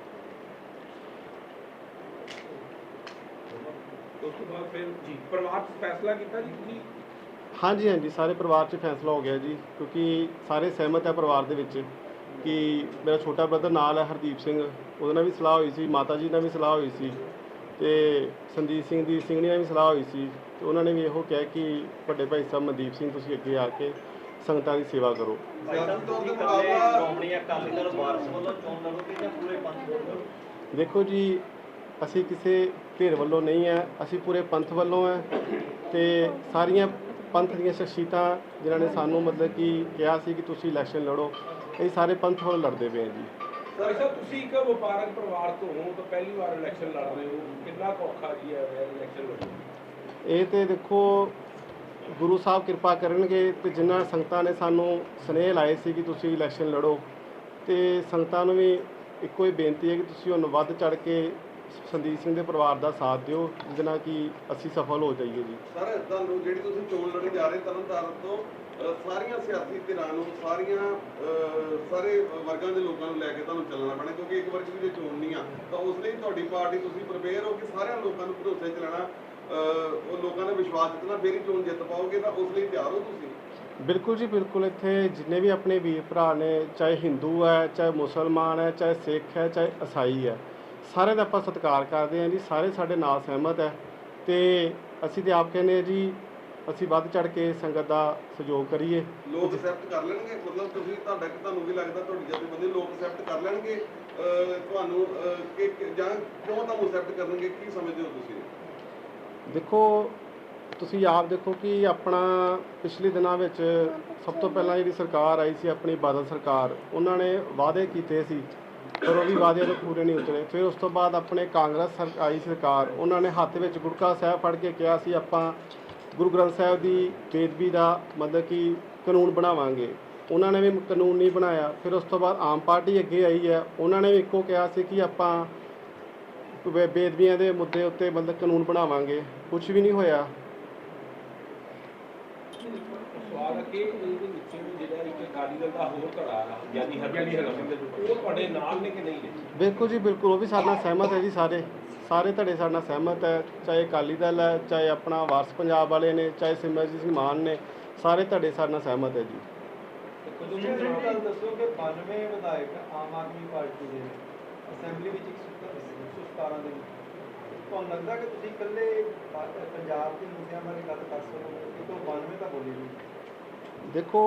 ਉਸ ਤੋਂ ਬਾਅਦ ਫਿਰ ਜੀ ਪਰਿਵਾਰ 'ਚ ਫੈਸਲਾ ਕੀਤਾ ਜੀ ਤੁਸੀਂ? ਹਾਂਜੀ ਹਾਂਜੀ ਸਾਰੇ ਪਰਿਵਾਰ 'ਚ ਫੈਸਲਾ ਹੋ ਗਿਆ ਜੀ ਕਿਉਂਕਿ ਸਾਰੇ ਸਹਿਮਤ ਹੈ ਪਰਿਵਾਰ ਦੇ ਵਿੱਚ ਕਿ ਮੇਰਾ ਛੋਟਾ ਬ੍ਰਦਰ ਨਾਲ ਹੈ ਹਰਦੀਪ ਸਿੰਘ ਉਹਦੇ ਨਾਲ ਵੀ ਸਲਾਹ ਹੋਈ ਸੀ ਮਾਤਾ ਜੀ ਨਾਲ ਵੀ ਸਲਾਹ ਹੋਈ ਸੀ ਤੇ ਸੰਦੀਪ ਸਿੰਘ ਦੀ ਸਿੰਘਣੀ ਨਾਲ ਵੀ ਸਲਾਹ ਹੋਈ ਸੀ ਤੇ ਉਹਨਾਂ ਨੇ ਵੀ ਇਹੋ ਕਿਹਾ ਕਿ ਵੱਡੇ ਭਾਈ ਸਾਹਿਬ ਮਨਦੀਪ ਸਿੰਘ ਤੁਸੀਂ ਅੱਗੇ ਆ ਕੇ ਸੰਗਤਾਂ ਦੀ ਸੇਵਾ ਕਰੋ। ਦੇਖੋ ਜੀ ਅਸੀਂ ਕਿਸੇ ਧਿਰ ਵੱਲੋਂ ਨਹੀਂ ਹੈ ਅਸੀਂ ਪੂਰੇ ਪੰਥ ਵੱਲੋਂ ਹੈ ਤੇ ਸਾਰੀਆਂ ਪੰਥ ਦੀਆਂ ਸ਼ਖਸੀਅਤਾਂ ਜਿਨ੍ਹਾਂ ਨੇ ਸਾਨੂੰ ਮਤਲਬ ਕਿ ਕਿਹਾ ਸੀ ਕਿ ਤੁਸੀਂ ਇਲੈਕਸ਼ਨ ਲੜੋ ਇਹ ਸਾਰੇ ਪੰਥ ਵੱਲੋਂ ਲੜਦੇ ਪਏ ਆ ਜੀ। ਭਾਈ ਸਾਹਿਬ ਤੁਸੀਂ ਇੱਕ ਵਪਾਰਕ ਪਰਿਵਾਰ ਤੋਂ ਹੋ ਤਾਂ ਪਹਿਲੀ ਵਾਰ ਇਲੈਕਸ਼ਨ ਲੜ ਰਹੇ ਹੋ ਕਿੰਨਾ ਕੁ ਔਖਾ ਜੀ ਹੈ ਇਲੈਕਸ਼ਨ ਲੜਨਾ ਇਹ ਤੇ ਦੇਖੋ ਗੁਰੂ ਸਾਹਿਬ ਕਿਰਪਾ ਕਰਨਗੇ ਤੇ ਜਿਨ੍ਹਾਂ ਸੰਗਤਾਂ ਨੇ ਸਾਨੂੰ ਸਨੇਹ ਲਾਏ ਸੀ ਕਿ ਤੁਸੀਂ ਇਲੈਕਸ਼ਨ ਲੜੋ ਤੇ ਸੰਗਤਾਂ ਨੂੰ ਵੀ ਇੱਕੋ ਹੀ ਬੇਨਤੀ ਹੈ ਕਿ ਤੁਸੀਂ ਹੁਣ ਵੱਧ ਚੜ ਕੇ ਸੰਦੀਪ ਸਿੰਘ ਦੇ ਪਰਿਵਾਰ ਦਾ ਸਾਥ ਦਿਓ ਜਿਹਦੇ ਨਾਲ ਕਿ ਅਸੀਂ ਸਫਲ ਹੋ ਜਾਈਏ ਜੀ। ਸਰ ਤੁਹਾਨੂੰ ਜਿਹੜੀ ਤੁਸੀਂ ਚੋਣ ਲੜੀ ਜਾ ਰਹੇ ਤਰਨਤਾਰਨ ਤੋਂ ਅ, ਸਾਰੀਆਂ ਸਿਆਸੀ ਧਿਰਾਂ ਨੂੰ ਸਾਰੀਆਂ ਅ, ਸਾਰੇ ਵਰਗਾਂ ਦੇ ਲੋਕਾਂ ਨੂੰ ਲੈ ਕੇ ਤੁਹਾਨੂੰ ਚੱਲਣਾ ਪੈਣਾ ਕਿਉਂਕਿ ਇੱਕ ਦੀ ਜੇ ਚੋਣ ਨਹੀਂ ਆ ਤਾਂ ਉਸ ਲਈ ਤੁਹਾਡੀ ਪਾਰਟੀ ਤੁਸੀਂ ਪ੍ਰਪੇਅਰ ਹੋ ਕਿ ਸਾਰਿਆਂ ਲੋਕਾਂ ਨੂੰ ਭਰੋਸੇ 'ਚ ਲੈਣਾ ਅ, ਉਹ ਲੋਕਾਂ ਦਾ ਵਿਸ਼ਵਾਸ ਜਿੱਤਣਾ ਫੇਰ ਹੀ ਚੋਣ ਜਿੱਤ ਪਾਓਗੇ ਤਾਂ ਉਸ ਲਈ ਤਿਆਰ ਹੋ ਤੁਸੀਂ। ਬਿਲਕੁਲ ਜੀ ਬਿਲਕੁਲ ਇੱਥੇ ਜਿੰਨੇ ਵੀ ਆਪਣੇ ਵੀਰ ਭਰਾ ਨੇ ਚਾਹੇ ਹਿੰਦੂ ਹੈ ਚਾਹੇ ਮੁਸਲਮਾਨ ਹੈ ਚਾਹੇ ਸਿੱਖ ਹੈ ਚਾਹੇ ਈਸਾਈ ਹੈ ਸਾਰਿਆਂ ਦਾ ਆਪਾਂ ਸਤਿਕਾਰ ਕਰਦੇ ਹਾਂ ਜੀ ਸਾਰੇ ਸਾਡੇ ਨਾਲ ਸਹਿਮਤ ਹੈ ਤੇ ਅਸੀਂ ਤੇ ਆਪ ਕਹਿੰਦੇ ਹਾਂ ਜੀ ਅਸੀਂ ਵੱਧ ਚੜ ਕੇ ਸੰਗਤ ਦਾ ਸਹਿਯੋਗ ਕਰੀਏ। ਲੋਕ ਐਕਸੈਪਟ ਕਰ ਲੈਣਗੇ? ਮਤਲਬ ਤੁਸੀਂ ਤੁਹਾਡਾ ਕਿ ਤੁਹਾਨੂੰ ਵੀ ਲੱਗਦਾ ਤੁਹਾਡੀ ਜਥੇਬੰਦੀ ਲੋਕ ਐਕਸੈਪਟ ਕਰ ਲੈਣਗੇ? ਤੁਹਾਨੂੰ ਕਿ- ਜਾਂ ਕਿਉਂ ਤੁਹਾਨੂੰ ਐਕਸੈਪਟ ਕਰਨਗੇ? ਕੀ ਸਮਝਦੇ ਹੋ ਤੁਸੀਂ? ਦੇਖੋ ਤੁਸੀਂ ਆਪ ਦੇਖੋ ਕਿ ਆਪਣਾ ਪਿਛਲੇ ਦਿਨਾਂ ਵਿੱਚ ਸਭ ਤੋਂ ਪਹਿਲਾਂ ਜਿਹੜੀ ਸਰਕਾਰ ਆਈ ਸੀ ਆਪਣੀ ਬਾਦਲ ਸਰਕਾਰ ਉਹਨਾਂ ਨੇ ਵਾਅਦੇ ਕੀਤੇ ਸੀ ਪਰ ਉਹ ਵੀ ਵਾਅਦੇ ਤੋਂ ਪੂਰੇ ਨਹੀਂ ਉਤਰੇ। ਫਿਰ ਉਸ ਤੋਂ ਬਾਅਦ ਆਪਣੇ ਕਾਂਗਰਸ ਸਰ- ਆਈ ਸਰਕਾਰ, ਉਹਨਾਂ ਨੇ ਹੱਥ ਵਿੱਚ ਗੁਟਕਾ ਸਾਹਿਬ ਫੜ ਕੇ ਕਿਹਾ ਸੀ, ਆਪਾਂ ਗੁਰੂ ਗ੍ਰੰਥ ਸਾਹਿਬ ਦੀ ਬੇਦਬੀ ਦਾ ਮਤਲਬ ਕਿ ਕਾਨੂੰਨ ਬਣਾਵਾਂਗੇ। ਉਹਨਾਂ ਨੇ ਵੀ ਕਾਨੂੰਨ ਨਹੀਂ ਬਣਾਇਆ। ਫਿਰ ਉਸ ਤੋਂ ਬਾਅਦ ਆਮ ਪਾਰਟੀ ਅੱਗੇ ਆਈ ਹੈ। ਉਹਨਾਂ ਨੇ ਵੀ ਇੱਕੋ ਕਿਹਾ ਸੀ ਕਿ ਆਪਾਂ ਬੇ- ਬੇਦਬੀਆਂ ਦੇ ਮੁੱਦੇ ਉੱਤੇ ਮਤਲਬ ਕਾਨੂੰਨ ਬਣਾਵਾਂਗੇ। ਕੁਝ ਵੀ ਨਹੀਂ ਹੋਇਆ। ਸਵਾਲ ਹੈ ਕਿ ਇਹਦੇ ਵਿੱਚ ਅਕਾਲੀ ਦਲ ਦਾ ਹੋਰ ਧੜਾ ਆ ਯਾਨੀ ਹਰਜਨੀ ਸਿੰਘ ਦੇ ਉਹ ਤੁਹਾਡੇ ਨਾਲ ਨੇ ਕਿ ਨਹੀਂ ਨੇ? ਬਿਲਕੁਲ ਜੀ ਬਿਲਕੁਲ ਉਹ ਵੀ ਸਾਡੇ ਨਾਲ ਸਹਿਮਤ ਹੈ ਜੀ ਸਾਰੇ। ਸਾਰੇ ਧੜੇ ਸਾਡੇ ਨਾਲ ਸਹਿਮਤ ਹੈ ਚਾਹੇ ਅਕਾਲੀ ਦਲ ਹੈ ਚਾਹੇ ਆਪਣਾ ਵਾਰਸ ਪੰਜਾਬ ਵਾਲੇ ਨੇ ਚਾਹੇ ਸਿਮਰਜੀਤ ਸਿੰਘ ਮਾਨ ਨੇ ਸਾਰੇ ਧੜੇ ਸਾਡੇ ਨਾਲ ਸਹਿਮਤ ਹੈ ਜੀ। ਤੁਸੀਂ ਮੈਨੂੰ ਗੱਲ ਦੱਸੋ ਕਿ 92 ਵਿਧਾਇਕ ਆਮ ਆਦਮੀ ਪਾਰਟੀ ਦੇ ਨੇ। ਅਸੈਂਬਲੀ ਵਿੱਚ 117 ਦੇ ਵਿੱਚ। ਤੁਹਾਨੂੰ ਲੱਗਦਾ ਕਿ ਤੁਸੀਂ ਇਕੱਲੇ ਪਾ- ਪੰਜਾਬ ਦੇ ਮੁੱਦਿਆਂ ਬਾਰੇ ਗੱਲ ਕਰ ਸਕੋਗੇ ਕਿ ਤੋਂ 92 ਤਾਂ ਬੋਲੀ ਨਹੀਂ ਦੇਖੋ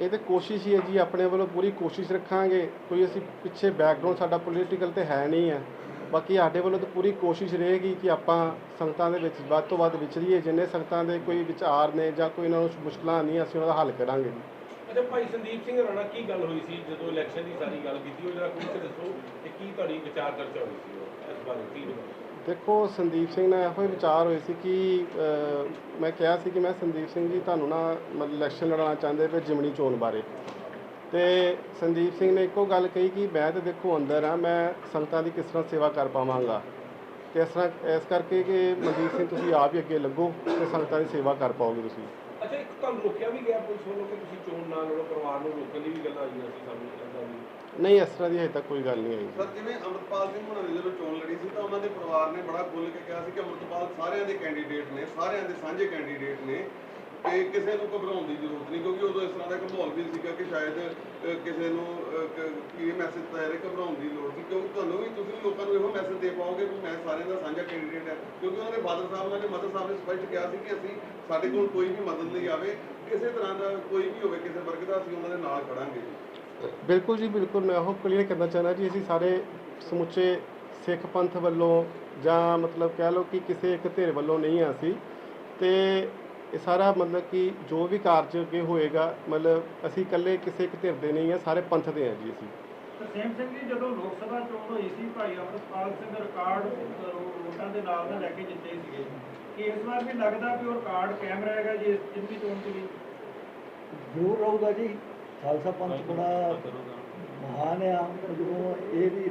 ਇਹ ਤੇ ਕੋਸ਼ਿਸ਼ ਹੀ ਹੈ ਜੀ, ਆਪਣੇ ਵੱਲੋਂ ਪੂਰੀ ਕੋਸ਼ਿਸ਼ ਰੱਖਾਂਗੇ। ਕੋਈ ਅਸੀਂ ਪਿੱਛੇ ਬੈਕਗ੍ਰਾਉਂਡ ਸਾਡਾ ਪੋਲੀਟੀਕਲ ਤੇ ਹੈ ਨਹੀਂ ਹੈ। ਬਾਕੀ ਸਾਡੇ ਵੱਲੋਂ ਤਾਂ ਪੂਰੀ ਕੋਸ਼ਿਸ਼ ਰਹੇਗੀ ਕਿ ਆਪਾਂ ਸੰਗਤਾਂ ਦੇ ਵਿੱਚ ਵੱਧ ਤੋਂ ਵੱਧ ਵਿਚਰੀਏ। ਜਿੰਨੇ ਸੰਗਤਾਂ ਦੇ ਕੋਈ ਵਿਚਾਰ ਨੇ ਜਾਂ ਕੋਈ ਇਹਨਾਂ ਨੂੰ ਮੁਸ਼ਕਲਾਂ ਆਉਂਦੀਆਂ, ਅਸੀਂ ਉਹਨਾਂ ਦਾ ਹੱਲ ਕਰਾਂਗੇ। ਅੱਛਾ, ਭਾਈ ਸੰਦੀਪ ਸਿੰਘ ਰਾਣਾ, ਕੀ ਗੱਲ ਹੋਈ ਸੀ ਜਦੋਂ ਇਲੈਕਸ਼ਨ ਦੀ ਸਾਰੀ ਗੱਲ ਕੀਤੀ? ਉਹ ਜਰਾ ਕੁਝ ਦੱਸੋ ਕਿ ਕੀ ਤੁਹਾਡੀ ਵਿਚਾਰ ਚਰਚਾ ਹੋਈ ਸੀ ਇਸ ਬਾਰੇ ਕੀ ਦੇਖੋ ਸੰਦੀਪ ਸਿੰਘ ਨਾਲ ਇਹੋ ਹੀ ਵਿਚਾਰ ਹੋਏ ਸੀ ਕਿ ਅ, ਮੈਂ ਕਿਹਾ ਸੀ ਕਿ ਮੈਂ ਸੰਦੀਪ ਸਿੰਘ ਜੀ ਤੁਹਾਨੂੰ ਨਾ ਮਤਲਬ ਇਲੈਕਸ਼ਨ ਲੜਾਉਣਾ ਚਾਹੁੰਦੇ ਪਏ ਜਿਮਣੀ ਚੋਣ ਬਾਰੇ। ਤੇ ਸੰਦੀਪ ਸਿੰਘ ਨੇ ਇੱਕੋ ਗੱਲ ਕਹੀ ਕਿ ਮੈਂ ਤਾਂ ਦੇਖੋ ਅੰਦਰ ਆ ਮੈਂ ਸੰਗਤਾਂ ਦੀ ਕਿਸ ਤਰ੍ਹਾਂ ਸੇਵਾ ਕਰ ਪਾਵਾਂਗਾ। ਤੇ ਇਸ ਤਰ੍ਹਾਂ ਇਸ ਕਰਕੇ ਕਿ ਮਨਦੀਪ ਸਿੰਘ ਤੁਸੀਂ ਆਪ ਹੀ ਅੱਗੇ ਲੱਗੋ ਤੇ ਸੰਗਤਾਂ ਦੀ ਸੇਵਾ ਕਰ ਪਾਓਗੇ ਤੁਸੀਂ। ਅੱਛਾ ਇੱਕ ਤੁਹਾਨੂੰ ਰੋਕਿਆ ਵੀ ਗਿਆ ਪੁਲਿਸ ਵੱਲੋਂ ਕਿ ਤੁਸੀਂ ਚੋਣ ਨਾ ਲੜੋ ਪਰਿਵਾਰ ਨੂੰ ਰੋਕਣ ਦੀ ਵੀ ਗੱਲਾਂ ਆਈਆਂ ਸੀ ਸਾਨੂੰ ਕਹਿੰਦਾ ਵੀ ਨਹੀਂ, ਇਸ ਤਰ੍ਹਾਂ ਦੀ ਹਜੇ ਤੱਕ ਕੋਈ ਗੱਲ ਨਹੀਂ ਆਈ। ਸਰ, ਜਿਵੇਂ ਅਮਰਪਾਲ ਸਿੰਘ ਹੁਣਾਂ ਨੇ ਜਦੋਂ ਚੋਣ ਲੜੀ ਸੀ ਤਾਂ ਉਹਨਾਂ ਦੇ ਪਰਿਵਾਰ ਨੇ ਬੜਾ ਖੁੱਲ੍ਹ ਕੇ ਕਿਹਾ ਸੀ ਕਿ ਅਮਰਪਾਲ ਸਾਰਿਆਂ ਦੇ ਕੈਂਡੀਡੇਟ ਨੇ, ਸਾਰਿਆਂ ਦੇ ਸਾਂਝੇ ਕੈਂਡੀਡੇਟ ਨੇ ਤੇ ਕਿਸੇ ਨੂੰ ਘਬਰਾਉਣ ਦੀ ਜ਼ਰੂਰਤ ਨਹੀਂ, ਕਿਉਂਕਿ ਉਦੋਂ ਇਸ ਤਰ੍ਹਾਂ ਦਾ ਇੱਕ ਮਾਹੌਲ ਵੀ ਸੀਗਾ ਕਿ ਸ਼ਾਇਦ ਕਿਸੇ ਨੂੰ ਇਹ ਮੈਸੇਜ ਤਾਂ ਇਹ ਘਬਰਾਉਣ ਦੀ ਲੋੜ ਸੀ, ਕਿਉਂਕਿ ਤੁਹਾਨੂੰ ਵੀ, ਤੁਸੀਂ ਲੋਕਾਂ ਨੂੰ ਇਹੋ ਮੈਸੇਜ ਦੇ ਪਾਓਗੇ ਕਿ ਮੈਂ ਸਾਰਿਆਂ ਦਾ ਸਾਂਝਾ ਕੈਂਡੀਡੇਟ ਹੈ, ਕਿਉਂਕਿ ਉਹਨਾਂ ਦੇ ਫਾਦਰ ਸਾਹਿਬ ਉਹਨਾਂ ਮਦਰ ਸਾਹਿਬ ਨੇ ਸਪਸ਼ਟ ਕਿਹਾ ਸੀ ਕਿ ਅਸੀਂ ਸਾਡੇ ਕੋਲ ਕੋਈ ਵੀ ਮਦਦ ਲਈ ਆਵੇ, ਕਿਸੇ ਤਰ੍ਹਾਂ ਦਾ ਕੋਈ ਵੀ ਹੋਵੇ, ਕਿਸੇ ਵਰਗ ਦਾ ਅਸੀਂ ਉਹਨਾਂ ਦੇ ਨਾਲ ਖੜਾਂਗੇ। ਬਿਲਕੁਲ ਜੀ ਬਿਲਕੁਲ। ਮੈਂ ਉਹ ਕਲੀਅਰ ਕਰਨਾ ਚਾਹੁੰਦਾ ਜੀ ਅਸੀਂ ਸਾਰੇ ਸਮੁੱਚੇ ਸਿੱਖ ਪੰਥ ਵੱਲੋਂ ਜਾਂ ਮਤਲਬ ਕਹਿ ਲਓ ਕਿ ਕਿਸੇ ਇੱਕ ਧਿਰ ਵੱਲੋਂ ਨਹੀਂ ਹਾਂ ਅਸੀਂ। ਤੇ ਇਹ ਸਾਰਾ ਮਤਲਬ ਕਿ ਜੋ ਵੀ ਕਾਰਜ ਅੱਗੇ ਹੋਏਗਾ ਮਤਲਬ ਅਸੀਂ ਇਕੱਲੇ ਕਿਸੇ ਇੱਕ ਧਿਰ ਦੇ ਨਹੀਂ ਹਾਂ ਸਾਰੇ ਪੰਥ ਦੇ ਹਾਂ ਜੀ ਅਸੀਂ। ਤਰਸੇਮ ਸਿੰਘ ਜੀ ਜਦੋਂ ਲੋਕ ਸਭਾ ਚੋਣ ਹੋਈ ਸੀ ਭਾਈ ਅਮਰਪਾਲ ਸਿੰਘ ਰਿਕਾਰਡ ਵੋਟਾਂ ਦੇ ਨਾਲ ਨਾਲ ਲੈ ਕੇ ਜਿੱਤੇ ਸੀਗੇ। ਕਿ ਇਸ ਵਾਰ ਵੀ ਲੱਗਦਾ ਵੀ ਉਹ ਰਿਕਾਰਡ ਕਾਇਮ ਰਹੇਗਾ ਜੀ ਇਸ ਜਿੰਨੀ ਚੋਣ 'ਚ ਵੀ ਜ਼ਰੂਰ ਰਹੂਗਾ ਜੀ। ਖਾਲਸਾ ਪੰਥ ਬੜਾ ਮਹਾਨ ਆ। ਜਦੋਂ ਇਹ ਵੀ